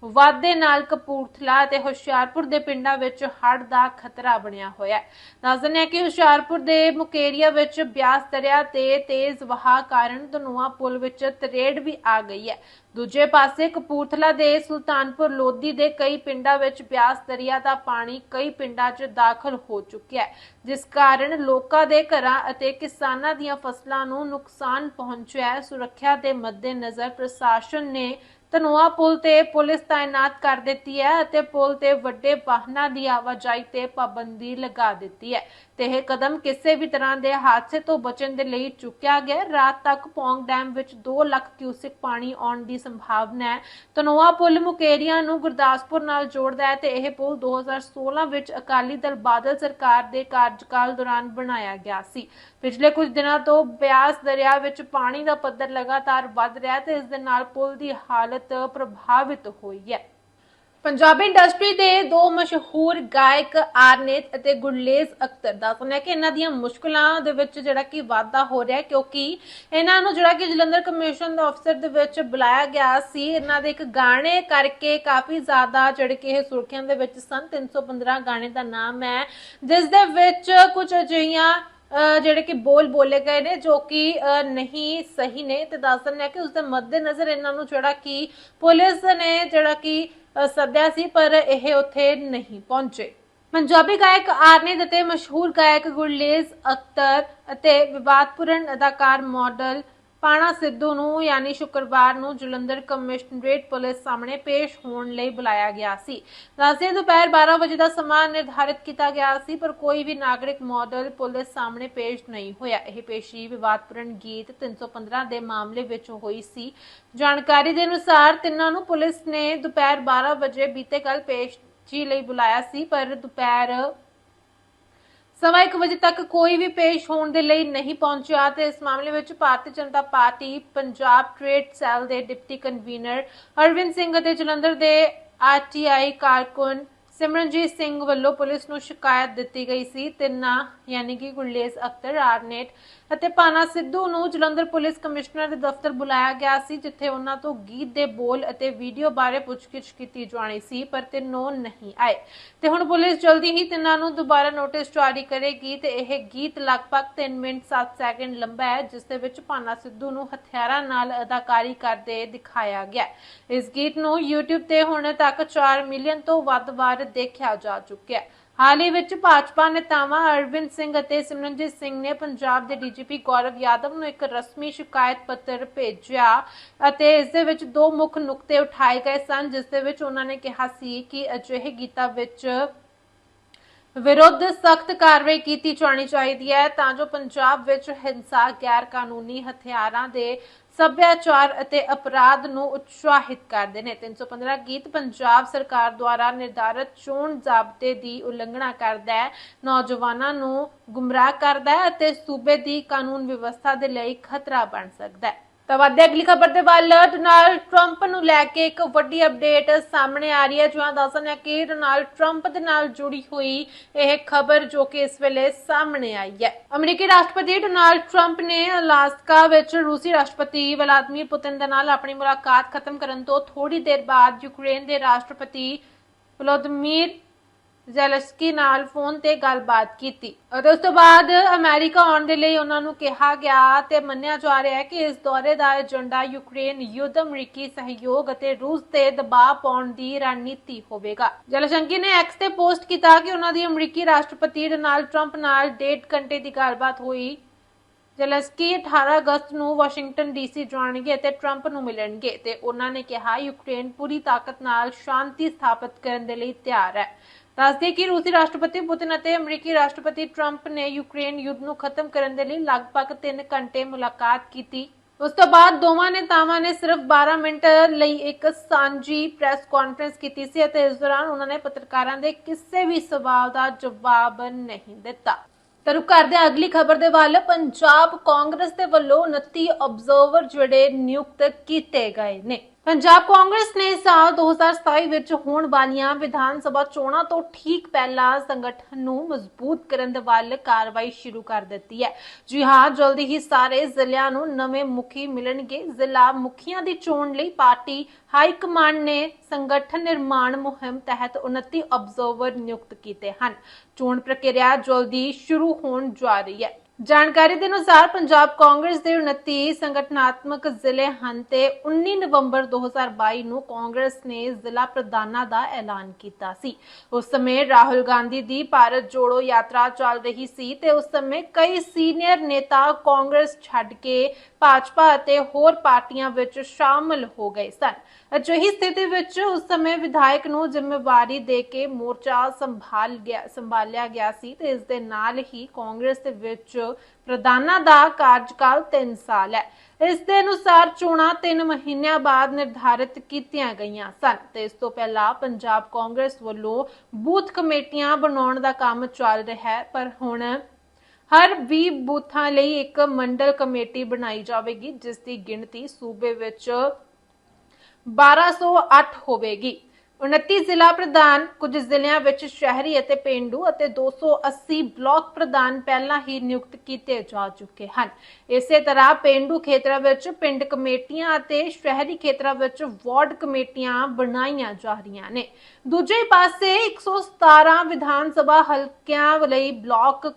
ਵਾਧੇ ਨਾਲ ਕਪੂਰਥਲਾ ਅਤੇ ਹੁਸ਼ਿਆਰਪੁਰ ਦੇ ਪਿੰਡਾਂ ਵਿੱਚ ਹੜ੍ਹ ਦਾ ਖਤਰਾ ਬਣਿਆ ਹੋਇਆ ਹੈ। ਦੱਸ ਦਿੰਦੇ ਕਿ ਹੁਸ਼ਿਆਰਪੁਰ ਦੇ ਮੁਕੇਰੀਆ ਵਿੱਚ ਬਿਆਸ ਦਰਿਆ ਤੇ ਤੇਜ਼ ਵਹਾਅ ਕਾਰਨ ਧਨੋਆ ਪੁਲ ਵਿੱਚ ਤਰੇੜ ਵੀ ਆ ਗਈ ਹੈ। ਦੂਜੇ ਪਾਸੇ ਕਪੂਰਥਲਾ ਦੇ ਸੁਲਤਾਨਪੁਰ ਲੋਧੀ ਦੇ ਕਈ ਪਿੰਡਾਂ ਵਿੱਚ ਬਿਆਸ ਦਰਿਆ ਦਾ ਪਾਣੀ ਕਈ ਪਿੰਡਾਂ 'ਚ ਦਾਖਲ ਹੋ ਚੁੱਕਿਆ ਹੈ, ਜਿਸ ਕਾਰਨ ਲੋਕਾਂ ਦੇ ਘਰਾਂ ਅਤੇ ਕਿਸਾਨਾਂ ਦੀਆਂ ਫਸਲਾਂ ਨੂੰ ਨੁਕਸਾਨ ਪਹੁੰਚਿਆ ਹੈ। ਸੁਰੱਖਿਆ ਦੇ ਮੱਦੇਨਜ਼ਰ ਪ੍ਰਸ਼ਾਸਨ ਨੇ ਧਨੋਆ ਪੁਲ ਤੇ ਪੁਲਿਸ ਤਾਇਨਾਤ ਕਰ ਦਿੱਤੀ ਹੈ ਅਤੇ ਪੁਲ ਤੇ ਵੱਡੇ ਵਾਹਨਾਂ ਦੀ ਆਵਾਜਾਈ ਤੇ ਪਾਬੰਦੀ ਲਗਾ ਦਿੱਤੀ ਹੈ ਤੇ ਇਹ ਕਦਮ ਕਿਸੇ ਵੀ ਤਰ੍ਹਾਂ ਦੇ ਹਾਦਸੇ ਤੋਂ ਬਚਣ ਦੇ ਲਈ ਚੁੱਕਿਆ ਗਿਆ ਰਾਤ ਤੱਕ ਪੌਂਗ ਡੈਮ ਵਿੱਚ 2 ਲੱਖ ਕਿਊਸਿਕ ਪਾਣੀ ਆਉਣ ਦੀ ਸੰਭਾਵਨਾ ਹੈ। ਧਨੋਆ ਪੁਲ ਮੁਕੇਰੀਆਂ ਨੂੰ ਗੁਰਦਾਸਪੁਰ ਨਾਲ ਜੋੜਦਾ ਹੈ ਤੇ ਇਹ ਪੁਲ 2016 ਵਿੱਚ ਅਕਾਲੀ ਦਲ ਬਾਦਲ ਸਰਕਾਰ ਦੇ ਕਾਰਜਕਾਲ ਦੌਰਾਨ ਬਣਾਇਆ ਗਿਆ ਸੀ। ਪਿਛਲੇ ਕੁਝ ਦਿਨਾਂ ਤੋਂ ਬਿਆਸ ਦਰਿਆ ਵਿੱਚ ਪਾਣੀ ਦਾ ਪੱਧਰ ਲਗਾਤਾਰ ਵੱਧ ਰਿਹਾ ਹੈ ਤੇ ਇਸ ਦੇ ਨਾਲ ਪੁਲ ਦੀ ਹਾਲਤ ਪ੍ਰਭਾਵਿਤ ਹੋਈ ਹੈ। ਪੰਜਾਬੀ ਇੰਡਸਟਰੀ ਦੇ ਦੋ ਮਸ਼ਹੂਰ ਗਾਇਕ ਆਰਨੇਤ ਅਤੇ ਗੁਰਲੇਜ਼ ਅਖਤਰ ਦਾ ਸੁਣਿਆ ਕਿ ਇਹਨਾਂ ਦੀਆਂ ਮੁਸ਼ਕਲਾਂ ਦੇ ਵਿੱਚ ਜਿਹੜਾ ਕਿ ਵਾਧਾ ਹੋ ਰਿਹਾ ਹੈ ਕਿਉਂਕਿ ਇਹਨਾਂ ਨੂੰ ਜਿਹੜਾ ਕਿ ਜਲੰਧਰ ਕਮਿਸ਼ਨ ਦੇ ਅਫਸਰ ਦੇ ਵਿੱਚ ਬੁਲਾਇਆ ਗਿਆ ਸੀ। ਇਹਨਾਂ ਦੇ ਇੱਕ ਗਾਣੇ ਕਰਕੇ ਕਾਫੀ ਜ਼ਿਆਦਾ ਜਿਹੜੇ ਕਿ ਇਹ ਸੁਰਖੀਆਂ ਦੇ ਵਿੱਚ ਸਨ। 315 ਗਾਣੇ ਦਾ ਨਾਮ ਹੈ, ਜਿਸ ਦੇ ਵਿੱਚ ਕੁਝ ਅਜਿਹੀਆਂ ਜਿਹੜੇ ਕਿ ਬੋਲ ਬੋਲੇ ਗਏ ਨੇ, ਜੋ ਕਿ ਨਹੀਂ ਸਹੀ ਨੇ, ਤੇ ਦੱਸ ਦਿੰਦੇ ਕਿ ਉਸ ਦੇ ਮੱਦੇਨਜ਼ਰ ਇਹਨਾਂ ਨੂੰ ਜਿਹੜਾ ਕਿ ਪੁਲਿਸ ਨੇ ਜਿਹੜਾ ਕਿ ਅਹ ਸੱਦਿਆ ਸੀ, ਪਰ ਇਹ ਉੱਥੇ ਨਹੀਂ ਪਹੁੰਚੇ। ਪੰਜਾਬੀ ਗਾਇਕ ਆਰਨੇਦ ਅਤੇ ਮਸ਼ਹੂਰ ਗਾਇਕ ਗੁਰਲੇਜ਼ ਅਖਤਰ ਅਤੇ ਵਿਵਾਦਪੂਰਨ ਅਦਾਕਾਰ ਮਾਡਲ ਪਾਣਾ ਸਿੱਧੂ ਨੂੰ, ਯਾਨੀ ਸ਼ੁੱਕਰਵਾਰ ਨੂੰ ਜਲੰਧਰ ਕਮਿਸ਼ਨਰੇਟ ਪੁਲਿਸ ਸਾਹਮਣੇ ਪੇਸ਼ ਹੋਣ ਲਈ ਬੁਲਾਇਆ ਗਿਆ ਸੀ। ਦੱਸਦੇ ਦੁਪਹਿਰ 12 ਵਜੇ ਦਾ ਸਮਾਂ ਨਿਰਧਾਰਿਤ ਕੀਤਾ ਗਿਆ ਸੀ, ਪਰ ਕੋਈ ਵੀ ਨਾਗਰਿਕ ਮਾਡਲ ਪੁਲਿਸ ਸਾਹਮਣੇ ਪੇਸ਼ ਨਹੀਂ ਹੋਇਆ। ਇਹ ਪੇਸ਼ੀ ਵਿਵਾਦਪੂਰਨ ਗੀਤ 315 ਦੇ ਮਾਮਲੇ ਵਿੱਚ ਹੋਈ ਸੀ। ਜਾਣਕਾਰੀ ਦੇ ਅਨੁਸਾਰ ਤਿੰਨਾਂ ਨੂੰ ਪੁਲਿਸ ਨੇ ਦੁਪਹਿਰ 12 ਵਜੇ ਬੀਤੇ ਕੱਲ ਪੇਸ਼ੀ ਲਈ ਬੁਲਾਇਆ ਸੀ, ਪਰ ਦੁਪਹਿਰ ਸਵਾ ਇੱਕ ਵਜੇ ਤੱਕ ਕੋਈ ਵੀ ਪੇਸ਼ ਹੋਣ ਦੇ ਲਈ ਨਹੀਂ ਪਹੁੰਚਿਆ ਤੇ ਇਸ ਮਾਮਲੇ ਵਿੱਚ Bharatiya Janata party Punjab trade cell ਦੇ ਡਿਪਟੀ ਕਨਵੀਨਰ ਅਰਵਿੰਦ ਸਿੰਘ ਅਤੇ ਜਲੰਧਰ ਦੇ ਆਰਟੀਆਈ ਕਾਰਕੁਨ ਸਿਮਰਨਜੀਤ ਸਿੰਘ ਵੱਲੋਂ ਪੁਲਿਸ ਨੂੰ ਸ਼ਿਕਾਇਤ ਦਿੱਤੀ ਗਈ ਸੀ। ਤਿੰਨਾਂ, ਯਾਨੀ ਕਿ ਗੁਰਲੇਜ਼ ਅਖਤਰ, ਆਰਨੇਟ ਅਤੇ ਪਾਨਾ ਸਿੱਧੂ ਨੂੰ ਜਲੰਧਰ ਪੁਲਿਸ ਕਮਿਸ਼ਨਰ ਦੇ ਦਫ਼ਤਰ ਬੁਲਾਇਆ ਗਿਆ ਸੀ, ਜਿੱਥੇ ਉਹਨਾਂ ਤੋਂ ਗੀਤ ਦੇ ਬੋਲ ਅਤੇ ਵੀਡੀਓ ਬਾਰੇ ਪੁੱਛਗਿੱਛ ਕੀਤੀ ਜਾਣੀ ਸੀ, ਪਰ ਤਿੰਨੋਂ ਨਹੀਂ ਆਏ। ਤੇ ਹੁਣ ਪੁਲਿਸ ਜਲਦੀ ਹੀ ਤਿੰਨਾਂ ਨੂੰ ਦੁਬਾਰਾ ਨੋਟਿਸ ਜਾਰੀ ਕਰੇਗੀ ਤੇ ਇਹ ਗੀਤ ਲਗਭਗ 3 ਮਿੰਟ 7 ਸੈਕਿੰਡ ਲੰਬਾ ਹੈ, ਜਿਸ ਦੇ ਵਿੱਚ ਪਾਨਾ ਸਿੱਧੂ ਨੂੰ ਹਥਿਆਰਾਂ ਨਾਲ ਅਦਾਕਾਰੀ ਕਰਦੇ ਦਿਖਾਇਆ ਗਿਆ ਇਸ ਗੀਤ ਨੂੰ YouTube ਤੇ ਹੁਣ ਤੱਕ 4 ਮਿਲੀਅਨ ਤੋਂ ਵੱਧ ਵਾਰ ਦੇਖਿਆ ਜਾ ਚੁੱਕਿਆ ਹੈ। ਹਾਲ ਹੀ ਵਿੱਚ ਭਾਜਪਾ ਨੇਤਾਵਾਂ ਅਰਵਿੰਦ ਸਿੰਘ ਅਤੇ ਸਿਮਰਨਜੀਤ ਸਿੰਘ ਨੇ ਪੰਜਾਬ ਦੇ ਡੀਜੀਪੀ ਗੌਰਵ ਯਾਦਵ ਨੂੰ ਇੱਕ ਰਸਮੀ ਸ਼ਿਕਾਇਤ ਪੱਤਰ ਭੇਜਿਆ ਅਤੇ ਇਸ ਦੇ ਵਿੱਚ ਦੋ ਮੁੱਖ ਨੁਕਤੇ ਉਠਾਏ ਗਏ ਸਨ, ਜਿਸ ਦੇ ਵਿੱਚ ਉਹਨਾਂ ਨੇ ਕਿਹਾ ਸੀ ਕਿ ਅਜਿਹੇ ਗੀਤਾਂ ਵਿੱਚ ਵਿਰੁੱਧ ਸਖਤ ਕਾਰਵਾਈ ਕੀਤੀ ਜਾਣੀ ਚਾਹੀਦੀ ਹੈ ਤਾਂ ਜੋ ਪੰਜਾਬ ਵਿੱਚ ਹਿੰਸਾ ਗੈਰ ਕਾਨੂੰਨੀ ਹਥਿਆਰਾਂ ਦੇ ਸੱਭਿਆਚਾਰ ਅਤੇ ਅਪਰਾਧ ਨੂੰ ਉਤਸ਼ਾਹਿਤ ਕਰਦੇ ਨੇ। 315 ਗੀਤ ਪੰਜਾਬ ਸਰਕਾਰ ਦੁਆਰਾ ਨਿਰਧਾਰਤ ਚੋਣ ਜ਼ਾਬਤੇ ਦੀ ਉਲੰਘਣਾ ਕਰਦਾ ਹੈ। ਨੌਜਵਾਨਾਂ ਨੂੰ ਗੁੰਮਰਾਹ ਕਰਦਾ ਹੈ ਅਤੇ ਸੂਬੇ ਦੀ ਕਾਨੂੰਨ ਵਿਵਸਥਾ ਦੇ ਲਈ ਖਤਰਾ ਬਣ ਸਕਦਾ ਹੈ। ਤਾਂ ਵੱਧਦੇ ਅਗਲੀ ਖਬਰ ਦੇ ਵੱਲ, ਡੋਨਾਲਡ ਟਰੰਪ ਨੂੰ ਲੈ ਕੇ ਇੱਕ ਵੱਡੀ ਅਪਡੇਟ ਸਾਹਮਣੇ ਆ ਰਹੀ ਹੈ ਜੋ ਦੱਸਣ ਕਿ ਡੋਨਾਲਡ ਟਰੰਪ ਦੇ ਨਾਲ ਜੁੜੀ ਹੋਈ ਇਹ ਖਬਰ ਜੋ ਕਿ ਇਸ ਵੇਲੇ ਸਾਹਮਣੇ ਆਈ ਹੈ। ਅਮਰੀਕੀ ਰਾਸ਼ਟਰਪਤੀ ਡੋਨਾਲਡ ਟਰੰਪ ਨੇ ਅਲਾਸਕਾ ਵਿੱਚ ਰੂਸੀ ਰਾਸ਼ਟਰਪਤੀ ਵਲਾਦੀਮੀਰ ਪੁਤਿਨ ਦੇ ਨਾਲ ਆਪਣੀ ਮੁਲਾਕਾਤ ਖਤਮ ਕਰਨ ਤੋਂ ਥੋੜੀ ਦੇਰ ਬਾਅਦ ਯੂਕਰੇਨ ਦੇ ਰਾਸ਼ਟਰਪਤੀ ਵਲੋਦੀਮੀਰ ਜ਼ੈਲੈਂਸਕੀ ਨਾਲ ਫੋਨ ਤੇ ਗੱਲਬਾਤ ਕੀਤੀ। ਅਤੇ ਉਸ ਤੋਂ ਬਾਅਦ ਅਮਰੀਕਾ ਆਉਣ ਦੇ ਲਈ ਉਹਨਾਂ ਨੂੰ ਕਿਹਾ ਗਿਆ ਤੇ ਮੰਨਿਆ ਜਾ ਰਿਹਾ ਹੈ ਕਿ ਇਸ ਦੌਰੇ ਦਾ ਏਜੰਡਾ ਯੂਕਰੇਨ ਯੁੱਧ, ਅਮਰੀਕੀ ਸਹਿਯੋਗ ਅਤੇ ਰੂਸ ਤੇ ਦਬਾਅ ਪਾਉਣ ਦੀ ਰਣਨੀਤੀ ਹੋਵੇਗਾ। ਜ਼ੈਲੈਂਸਕੀ ਨੇ ਐਕਸ ਤੇ ਪੋਸਟ ਕੀਤਾ ਕਿ ਉਹਨਾਂ ਦੀ ਅਮਰੀਕੀ ਰਾਸ਼ਟਰਪਤੀ ਡੋਨਾਲਡ ਟਰੰਪ ਨਾਲ ਡੇਢ ਘੰਟੇ ਦੀ ਗੱਲਬਾਤ ਹੋਈ। ਜ਼ੈਲੈਂਸਕੀ 18 ਅਗਸਤ ਨੂੰ ਵਾਸ਼ਿੰਗਟਨ ਡੀਸੀ ਜਾਣਗੇ ਅਤੇ ਟਰੰਪ ਨੂੰ ਮਿਲਣਗੇ ਤੇ ਉਹਨਾਂ ਨੇ ਕਿਹਾ, ਯੂਕਰੇਨ ਪੂਰੀ ਤਾਕਤ ਨਾਲ ਸ਼ਾਂਤੀ ਸਥਾਪਿਤ ਕਰਨ ਦੇ ਲਈ ਤਿਆਰ ਹੈ। ਦੱਸਦੇ ਕਿ ਰੂਸੀ ਰਾਸ਼ਟਰਪਤੀ ਪੁਤਿਨ ਅਤੇ ਅਮਰੀਕੀ ਰਾਸ਼ਟਰਪਤੀ ਟਰੰਪ ਨੇ ਯੂਕਰੇਨ ਯੁੱਧ ਨੂੰ ਖਤਮ ਕਰਨ ਦੇ ਲਈ ਲਗਭਗ 3 ਘੰਟੇ ਮੁਲਾਕਾਤ ਕੀਤੀ। ਉਸ ਤੋਂ ਬਾਅਦ ਦੋਵਾਂ ਨੇਤਾਵਾਂ ਨੇ ਸਿਰਫ 12 ਮਿੰਟ ਲਈ ਇੱਕ ਸਾਂਝੀ ਪ੍ਰੈਸ ਕਾਨਫਰੰਸ ਕੀਤੀ ਸੀ ਅਤੇ ਇਸ ਦੌਰਾਨ ਉਹਨਾਂ ਨੇ ਪੱਤਰਕਾਰਾਂ ਦੇ ਕਿਸੇ ਵੀ ਸਵਾਲ ਦਾ ਜਵਾਬ ਨਹੀਂ ਦਿੱਤਾ। ਤਾਂ ਰੁਕ ਕਰਦੇ ਅਗਲੀ ਖਬਰ ਦੇ ਵੱਲ। ਪੰਜਾਬ ਕਾਂਗਰਸ ਦੇ ਵੱਲੋਂ 29 ਅਬਜ਼ਰਵਰ ਜਿਹੜੇ ਨਿਯੁਕਤ ਕੀਤੇ ਗਏ ਨੇ। ਪੰਜਾਬ ਕਾਂਗਰਸ ਨੇ ਸਾਲ 2027 ਵਿੱਚ ਹੋਣ ਵਾਲੀਆਂ ਵਿਧਾਨ ਸਭਾ ਚੋਣਾਂ ਤੋਂ ਠੀਕ ਪਹਿਲਾਂ ਸੰਗਠਨ ਨੂੰ ਮਜ਼ਬੂਤ ਕਰਨ ਦੇ ਵੱਲ ਕਾਰਵਾਈ ਸ਼ੁਰੂ ਕਰ ਦਿੱਤੀ ਹੈ। ਜੀ ਹਾਂ, ਜਲਦੀ ਹੀ ਸਾਰੇ ਜ਼ਿਲ੍ਹਿਆਂ ਨੂੰ ਨਵੇਂ ਮੁਖੀ ਮਿਲਣਗੇ। ਜ਼ਿਲ੍ਹਾ ਮੁਖੀਆਂ ਦੀ ਚੋਣ ਲਈ ਪਾਰਟੀ ਹਾਈ ਕਮਾਂਡ ਨੇ ਸੰਗਠਨ ਨਿਰਮਾਣ ਮੁਹਿੰਮ ਤਹਿਤ 29 ਅਬਜ਼ਰਵਰ ਨਿਯੁਕਤ ਕੀਤੇ ਹਨ। ਚੋਣ ਪ੍ਰਕਿਰਿਆ ਜਲਦੀ ਸ਼ੁਰੂ ਹੋਣ ਜਾ ਰਹੀ ਹੈ। ਜਾਣਕਾਰੀ ਦੇ ਅਨੁਸਾਰ ਪੰਜਾਬ ਕਾਂਗਰਸ ਦੇ 29 ਸੰਗਠਨਾਤਮਕ ਜ਼ਿਲ੍ਹੇ ਹਨ ਤੇ 19 ਨਵੰਬਰ 2022 ਨੂੰ ਕਾਂਗਰਸ ਨੇ ਜ਼ਿਲ੍ਹਾ ਪ੍ਰਧਾਨਾਂ ਦਾ ਐਲਾਨ ਕੀਤਾ ਸੀ। ਉਸ ਸਮੇਂ ਰਾਹੁਲ ਗਾਂਧੀ ਦੀ ਭਾਰਤ ਜੋੜੋ ਯਾਤਰਾ ਚੱਲ ਰਹੀ ਸੀ ਤੇ ਉਸ ਸਮੇਂ ਕਈ ਸੀਨੀਅਰ ਨੇਤਾ ਕਾਂਗਰਸ ਛੱਡ ਕੇ ਭਾਜਪਾ ਅਤੇ ਹੋਰ ਪਾਰਟੀਆਂ ਵਿੱਚ ਸ਼ਾਮਲ ਹੋ ਗਏ ਸਨ। ਅਜਿਹੀ ਸਥਿਤੀ ਵਿੱਚ ਉਸ ਸਮੇਂ ਵਿਧਾਇਕ ਨੂੰ ਜ਼ਿੰਮੇਵਾਰੀ ਦੇ ਕੇ ਮੋਰਚਾ ਸੰਭਾਲ ਗਿਆ ਸੰਭਾਲਿਆ ਗਿਆ ਸੀ ਤੇ ਇਸ ਦੇ ਨਾਲ ਹੀ ਕਾਂਗਰਸ ਦੇ ਵਿੱਚ ਪ੍ਰਧਾਨਾਂ ਦਾ ਕਾਰਜਕਾਲ 3 ਸਾਲ ਹੈ। ਇਸ ਦੇ ਅਨੁਸਾਰ ਚੋਣਾਂ 3 ਮਹੀਨਿਆਂ ਬਾਅਦ ਨਿਰਧਾਰਿਤ ਕੀਤੀਆਂ ਗਈਆਂ ਸਨ ਤੇ ਇਸ ਤੋਂ ਪਹਿਲਾਂ ਪੰਜਾਬ ਕਾਂਗਰਸ ਵੱਲੋਂ ਬੂਥ ਕਮੇਟੀਆਂ ਬਣਾਉਣ ਦਾ ਕੰਮ ਚੱਲ ਰਿਹਾ ਹੈ, ਪਰ ਹੁਣ ਹਰ 20 ਬੂਥਾਂ ਲਈ ਇੱਕ ਮੰਡਲ ਕਮੇਟੀ ਬਣਾਈ ਜਾਵੇਗੀ, ਜਿਸ ਦੀ ਗਿਣਤੀ ਸੂਬੇ ਵਿੱਚ 1208 ਹੋਵੇਗੀ। 29 ਜ਼ਿਲ੍ਹਾ ਪ੍ਰਧਾਨ, ਕੁਝ ਜ਼ਿਲ੍ਹਿਆਂ ਵਿੱਚ ਸ਼ਹਿਰੀ ਅਤੇ ਪਿੰਡੂ ਅਤੇ 280 ਬਲਾਕ ਪ੍ਰਧਾਨ ਪਹਿਲਾਂ ਹੀ ਨਿਯੁਕਤ ਕੀਤੇ ਜਾ ਚੁੱਕੇ ਹਨ। ਇਸੇ ਤਰ੍ਹਾਂ ਪਿੰਡੂ ਖੇਤਰਾਂ ਵਿੱਚ ਪਿੰਡ ਕਮੇਟੀਆਂ ਅਤੇ ਸ਼ਹਿਰੀ ਖੇਤਰਾਂ ਵਿੱਚ ਵਾਰਡ ਕਮੇਟੀਆਂ ਬਣਾਈਆਂ ਜਾ ਰਹੀਆਂ ਨੇ। ਦੂਜੇ ਪਾਸੇ 117 ਵਿਧਾਨ ਸਭਾ ਹਲਕਿਆਂ ਲਈ ਬਲਾਕ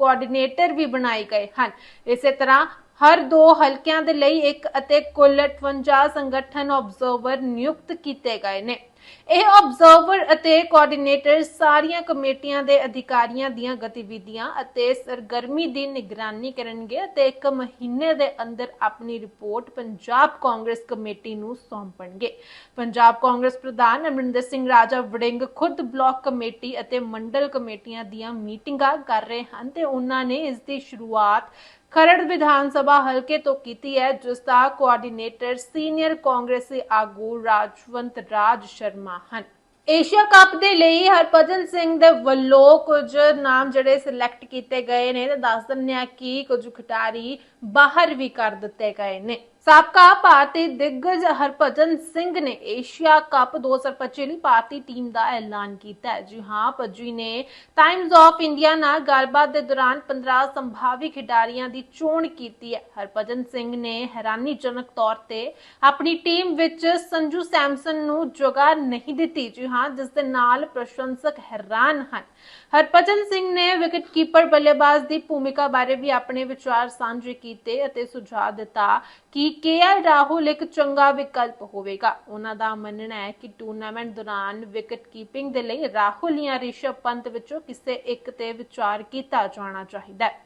ਕੋਆਰਡੀਨੇਟਰ ਵੀ ਬਣਾਏ ਗਏ ਹਨ। ਇਸੇ ਤਰ੍ਹਾਂ ਹਰ ਦੋ ਹਲਕਿਆਂ ਦੇ ਲਈ ਇੱਕ ਅਤੇ ਕੁੱਲ 58 ਸੰਗਠਨ ਆਬਜ਼ਰਵਰ ਨਿਯੁਕਤ ਕੀਤੇ ਗਏ ਨੇ। ਇਹ ਆਬਜ਼ਰਵਰ ਅਤੇ ਕੋਆਰਡੀਨੇਟਰ ਸਾਰੀਆਂ ਕਮੇਟੀਆਂ ਦੇ ਅਧਿਕਾਰੀਆਂ ਦੀਆਂ ਗਤੀਵਿਧੀਆਂ ਅਤੇ ਸਰਗਰਮੀ ਦੀ ਨਿਗਰਾਨੀ ਕਰਨਗੇ ਅਤੇ ਇੱਕ ਮਹੀਨੇ ਦੇ ਅੰਦਰ ਆਪਣੀ ਰਿਪੋਰਟ ਪੰਜਾਬ ਕਾਂਗਰਸ ਕਮੇਟੀ ਨੂੰ ਸੌਂਪਣਗੇ। ਪੰਜਾਬ ਕਾਂਗਰਸ ਪ੍ਰਧਾਨ ਅਮਰਿੰਦਰ ਸਿੰਘ ਰਾਜਾ ਵੜਿੰਗ ਖੁਦ ਬਲਾਕ ਕਮੇਟੀ ਅਤੇ ਮੰਡਲ ਕਮੇਟੀਆਂ ਦੀਆਂ ਮੀਟਿੰਗਾਂ ਕਰ ਰਹੇ ਹਨ ਤੇ ਉਹਨਾਂ ਨੇ ਇਸ ਦੀ ਸ਼ੁਰੂਆਤ ਖਰੜ ਵਿਧਾਨ ਸਭਾ ਹਲਕੇ ਤੋਂ ਕੀਤੀ ਹੈ, ਜਿਸ ਦਾ ਕੋਆਰਡੀਨੇਟਰ ਸੀਨੀਅਰ ਕਾਂਗਰਸੀ ਆਗੂ ਰਾਜਵੰਤ ਰਾਜ ਸ਼ਰਮਾ ਹਨ। ਏਸ਼ੀਆ ਕੱਪ ਦੇ ਲਈ ਹਰਭਜਨ ਸਿੰਘ ਦੇ ਵੱਲੋਂ ਕੁਝ ਨਾਮ ਜਿਹੜੇ ਸਿਲੈਕਟ ਕੀਤੇ ਗਏ ਨੇ, ਤੇ ਦੱਸ ਦਿੰਦੇ ਆ ਕਿ ਕੁਝ ਖਿਡਾਰੀ ਬਾਹਰ ਵੀ ਕਰ ਦਿੱਤੇ ਗਏ ਨੇ। ਸਾਬਕਾ ਭਾਰਤੀ ਦਿੱਗਜ ਹਰਭਜਨ ਸਿੰਘ ਨੇ ਏਸ਼ੀਆ ਕੱਪ 2025 ਲਈ ਭਾਰਤੀ ਟੀਮ ਦਾ ਐਲਾਨ ਕੀਤਾ ਹੈ। ਜੀ ਹਾਂ, ਭੱਜੀ ਨੇ ਟਾਈਮਜ਼ ਆਫ ਇੰਡੀਆ ਨਾਲ ਗੱਲਬਾਤ ਦੇ ਦੌਰਾਨ 15 ਸੰਭਾਵੀ ਖਿਡਾਰੀਆਂ ਦੀ ਚੋਣ ਕੀਤੀ ਹੈ। ਹਰਭਜਨ ਸਿੰਘ ਨੇ ਹੈਰਾਨੀਜਨਕ ਤੌਰ ਤੇ ਆਪਣੀ ਟੀਮ ਵਿੱਚ ਸੰਜੂ ਸੈਮਸਨ ਨੂੰ ਜਗ੍ਹਾ ਨਹੀਂ ਦਿੱਤੀ। ਜੀ ਹਾਂ, ਜਿਸ ਦੇ ਨਾਲ ਪ੍ਰਸ਼ੰਸਕ ਹੈਰਾਨ ਹਨ। ਹਰਭਜਨ ਸਿੰਘ ਨੇ ਵਿਕਟਕੀਪਰ ਬੱਲੇਬਾਜ਼ ਦੀ ਭੂਮਿਕਾ ਬਾਰੇ ਵੀ ਆਪਣੇ ਵਿਚਾਰ ਸਾਂਝੇ ਕੀਤੇ ਅਤੇ ਸੁਝਾਅ ਦਿੱਤਾ ਕਿ ਕੇਐਲ ਰਾਹੁਲ ਇੱਕ ਚੰਗਾ ਵਿਕਲਪ ਹੋਵੇਗਾ? ਉਹਨਾਂ ਦਾ ਮੰਨਣਾ ਹੈ ਕਿ ਟੂਰਨਾਮੈਂਟ ਦੌਰਾਨ ਵਿਕਟ ਕੀਪਿੰਗ ਦੇ ਲਈ ਰਾਹੁਲ ਜਾਂ ਰਿਸ਼ਭ ਪੰਤ ਵਿੱਚੋਂ ਕਿਸੇ ਇੱਕ ਤੇ ਵਿਚਾਰ ਕੀਤਾ ਜਾਣਾ ਚਾਹੀਦਾ ਹੈ।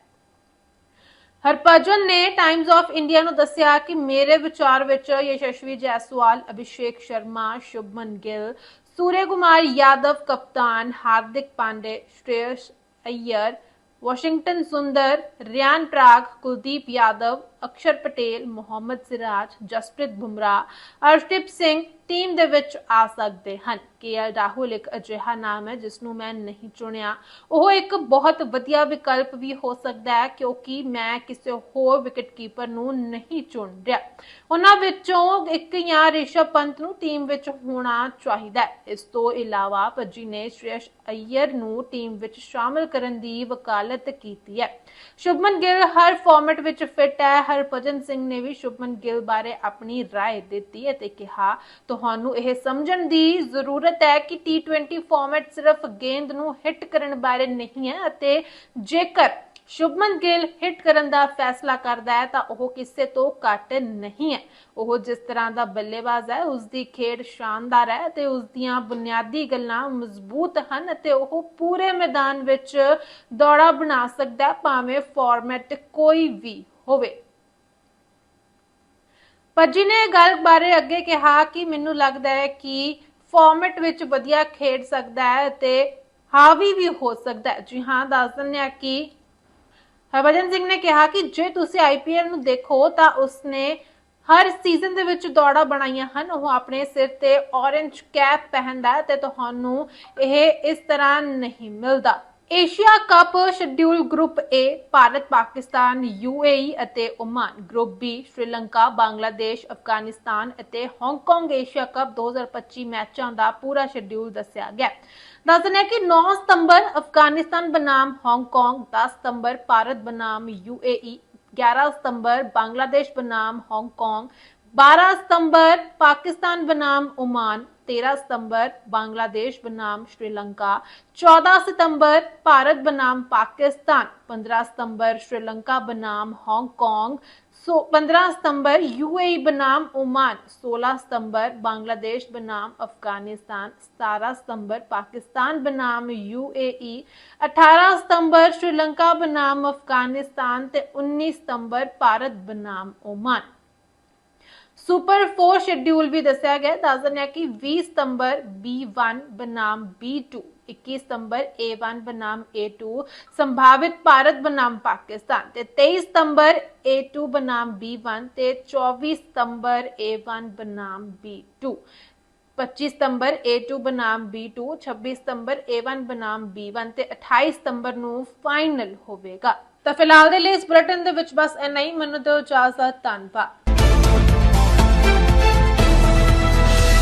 ਹਰਭਜਨ ਨੇ ਟਾਈਮਜ਼ ਆਫ ਇੰਡੀਆ ਨੂੰ ਦੱਸਿਆ ਕਿ ਮੇਰੇ ਵਿਚਾਰ ਵਿੱਚ ਯਸ਼ਸਵੀ ਜੈਸਵਾਲ, ਅਭਿਸ਼ੇਕ ਸ਼ਰਮਾ, ਸ਼ੁਭਮਨ ਗਿੱਲ, ਸੂਰਯ ਕੁਮਾਰ ਯਾਦਵ, ਕਪਤਾਨ ਹਾਰਦਿਕ ਪਾਂਡੇ ਸ਼੍ਰੇਯਸ ਅਯਰ ਵਾਸ਼ਿੰਗਟਨ ਸੁੰਦਰ ਰਿਆਨ ਪ੍ਰਾਗ ਕੁਲਦੀਪ ਯਾਦਵ ਅਕਸ਼ਰ ਪਟੇਲ ਮੁਹੰਮਦ ਸਿਰਾਜ ਜਸਪ੍ਰੀਤ ਬੁਮਰਾਹ ਅਰਸ਼ਦੀਪ ਸਿੰਘ ਟੀਮ ਦੇ ਵਿੱਚ ਆ ਸਕਦੇ ਹਨ ਕੇਐਲ ਰਾਹੁਲ ਇੱਕ ਅਜਿਹਾ ਨਾਮ ਹੈ ਜਿਸ ਨੂੰ ਮੈਂ ਨਹੀਂ ਚੁਣਿਆ ਉਹ ਇੱਕ ਬਹੁਤ ਵਧੀਆ ਵਿਕਲਪ ਵੀ ਹੋ ਸਕਦਾ ਹੈ ਕਿਉਂਕਿ ਮੈਂ ਕਿਸੇ ਹੋਰ ਵਿਕਟਕੀਪਰ ਨੂੰ ਨਹੀਂ ਚੁਣ ਰਿਹਾ ਉਹਨਾਂ ਵਿੱਚੋਂ ਇੱਕ ਜਾਂ ਰਿਸ਼ਵ ਪੰਤ ਨੂੰ ਟੀਮ ਵਿੱਚ ਹੋਣਾ ਚਾਹੀਦਾ ਹੈ ਇਸ ਤੋਂ ਇਲਾਵਾ ਭੱਜੀ ਨੇ ਸ਼੍ਰੇਸ਼ ਅਈਅਰ ਨੂੰ ਟੀਮ ਵਿੱਚ ਸ਼ਾਮਲ ਕਰਨ ਦੀ ਵਕਾਲਤ ਕੀਤੀ ਹੈ ਸ਼ੁਭਮਨ ਗਿੱਲ ਹਰ ਫਾਰਮੈਟ ਵਿੱਚ ਫਿੱਟ ਹੈ ਹਰਭਜਨ ਸਿੰਘ ਨੇ ਵੀ ਸ਼ੁਭਮਨ ਗਿੱਲ ਬਾਰੇ ਆਪਣੀ رائے ਦਿੱਤੀ ਅਤੇ ਕਿਹਾ ਤੁਹਾਨੂੰ ਇਹ ਸਮਝਣ ਦੀ ਜ਼ਰੂਰਤ ਹੈ ਕਿ T20 ਫਾਰਮੈਟ ਸਿਰਫ ਗੇਂਦ ਨੂੰ ਹਿੱਟ ਕਰਨ ਬਾਰੇ ਨਹੀਂ ਹੈ ਅਤੇ ਜੇਕਰ ਸ਼ੁਭਮਨ ਗਿੱਲ ਹਿੱਟ ਕਰਨ ਦਾ ਫੈਸਲਾ ਕਰਦਾ ਹੈ ਤਾਂ ਉਹ ਕਿਸੇ ਤੋਂ ਘੱਟ ਨਹੀਂ ਹੈ। ਉਹ ਜਿਸ ਤਰ੍ਹਾਂ ਦਾ ਬੱਲੇਬਾਜ਼ ਹੈ, ਉਸ ਦੀ ਖੇਡ ਸ਼ਾਨਦਾਰ ਹੈ ਤੇ ਉਸ ਦੀਆਂ ਬੁਨਿਆਦੀ ਗੱਲਾਂ ਮਜ਼ਬੂਤ ਹਨ ਅਤੇ ਉਹ ਪੂਰੇ ਮੈਦਾਨ ਵਿੱਚ ਦੌੜਾ ਬਣਾ ਸਕਦਾ ਭਾਵੇਂ ਫਾਰਮੈਟ ਕੋਈ ਵੀ ਹੋਵੇ। ਪੱਜੀ ਨੇ ਗੱਲ ਬਾਰੇ ਅੱਗੇ ਕਿਹਾ ਕਿ ਮੈਨੂੰ ਲੱਗਦਾ ਹੈ ਕਿ ਫਾਰਮੈਟ ਵਿੱਚ ਵਧੀਆ ਖੇਡ ਸਕਦਾ ਹੈ ਤੇ ਹਾਵੀ ਵੀ ਹੋ ਸਕਦਾ ਹੈ। ਜੀ ਹਾਂ, ਦੱਸ ਦਿੰਦੇ ਹਾਂ ਕਿ ਹਰਭਜਨ ਸਿੰਘ ਨੇ ਕਿਹਾ ਕਿ ਜੇ ਤੁਸੀਂ ਆਈਪੀਐਲ ਨੂੰ ਦੇਖੋ ਤਾਂ ਉਸਨੇ ਹਰ ਸੀਜ਼ਨ ਦੇ ਵਿੱਚ ਦੌੜਾ ਬਣਾਈਆਂ ਹਨ। ਉਹ ਆਪਣੇ ਸਿਰ ਤੇ ਔਰੇਂਜ ਕੈਪ ਪਹਿਨਦਾ ਤੇ ਤੁਹਾਨੂੰ ਇਹ ਇਸ ਤਰ੍ਹਾਂ ਨਹੀਂ ਮਿਲਦਾ। Asia cup schedule group A, Bharat, Pakistan UAE ਅਤੇ Oman group B, Sri Lanka, Bangladesh, Afghanistan ਅਤੇ ਹਾਂਗਕਾਂਗ ਏਸ਼ੀਆ ਕੱਪ 2025 ਮੈਚਾਂ ਦਾ ਪੂਰਾ ਸ਼ਡਿਊਲ ਦੱਸਿਆ ਗਿਆ ਹੈ। ਦੱਸ ਦਿੰਦੇ ਹਾਂ ਕਿ 9 ਸਤੰਬਰ ਅਫਗਾਨਿਸਤਾਨ ਬਨਾਮ ਹਾਂਗਕਾਂਗ 10 ਸਤੰਬਰ ਭਾਰਤ ਬਨਾਮ UAE 11 ਸਤੰਬਰ ਬੰਗਲਾਦੇਸ਼ ਬਨਾਮ ਹਾਂਗਕਾਂਗ 12 ਸਤੰਬਰ ਪਾਕਿਸਤਾਨ ਬਨਾਮ ਓਮਾਨ 13 ਸਤੰਬਰ ਬੰਗਲਾਦੇਸ਼ ਬਨਾਮ ਸ਼੍ਰੀਲੰਕਾ 14 ਸਤੰਬਰ ਭਾਰਤ ਬਨਾਮ ਪਾਕਿਸਤਾਨ 15 ਸਤੰਬਰ ਸ਼੍ਰੀਲੰਕਾ ਬਨਾਮ ਹਾਂਗਕਾਂਗ ਸੋ 15 ਸਤੰਬਰ UAE ਬਨਾਮ ਓਮਾਨ 16 ਸਤੰਬਰ ਬੰਗਲਾਦੇਸ਼ ਬਨਾਮ ਅਫਗਾਨਿਸਤਾਨ 17 ਸਤੰਬਰ ਪਾਕਿਸਤਾਨ ਬਨਾਮ UAE 18 ਸਤੰਬਰ ਸ਼੍ਰੀਲੰਕਾ ਬਨਾਮ ਅਫਗਾਨਿਸਤਾਨ ਤੇ 19 ਸਤੰਬਰ ਭਾਰਤ ਬਨਾਮ ਓਮਾਨ ਸੁਪਰ 4 ਸ਼ਡਿਊਲ ਵੀ ਦੱਸਿਆ ਗਿਆ ਦੱਸ ਦਿੰਦੇ ਹਾਂ ਕਿ 20 ਸਤੰਬਰ B1 ਬਨਾਮ B2 21 ਸਤੰਬਰ A1 ਬਨਾਮ A2 ਸੰਭਾਵਿਤ ਭਾਰਤ ਬਨਾਮ ਪਾਕਿਸਤਾਨ ਤੇ 23 ਸਤੰਬਰ A2 ਬਨਾਮ B1 ਤੇ 24 ਸਤੰਬਰ A1 ਬਨਾਮ B2 25 ਸਤੰਬਰ A2 ਬਨਾਮ B2 26 ਸਤੰਬਰ A1 ਬਨਾਮ B1 ਤੇ 28 ਸਤੰਬਰ ਨੂੰ ਫਾਈਨਲ ਹੋਵੇਗਾ। ਤਾਂ ਫਿਲਹਾਲ ਦੇ ਲਈ ਇਸ ਬੁਲੇਟਿਨ ਦੇ ਵਿੱਚ ਬਸ ਇੰਨਾ ਹੀ। ਮੈਨੂੰ ਦਿਓ ਇਜਾਜ਼ਤ, ਧੰਨਵਾਦ।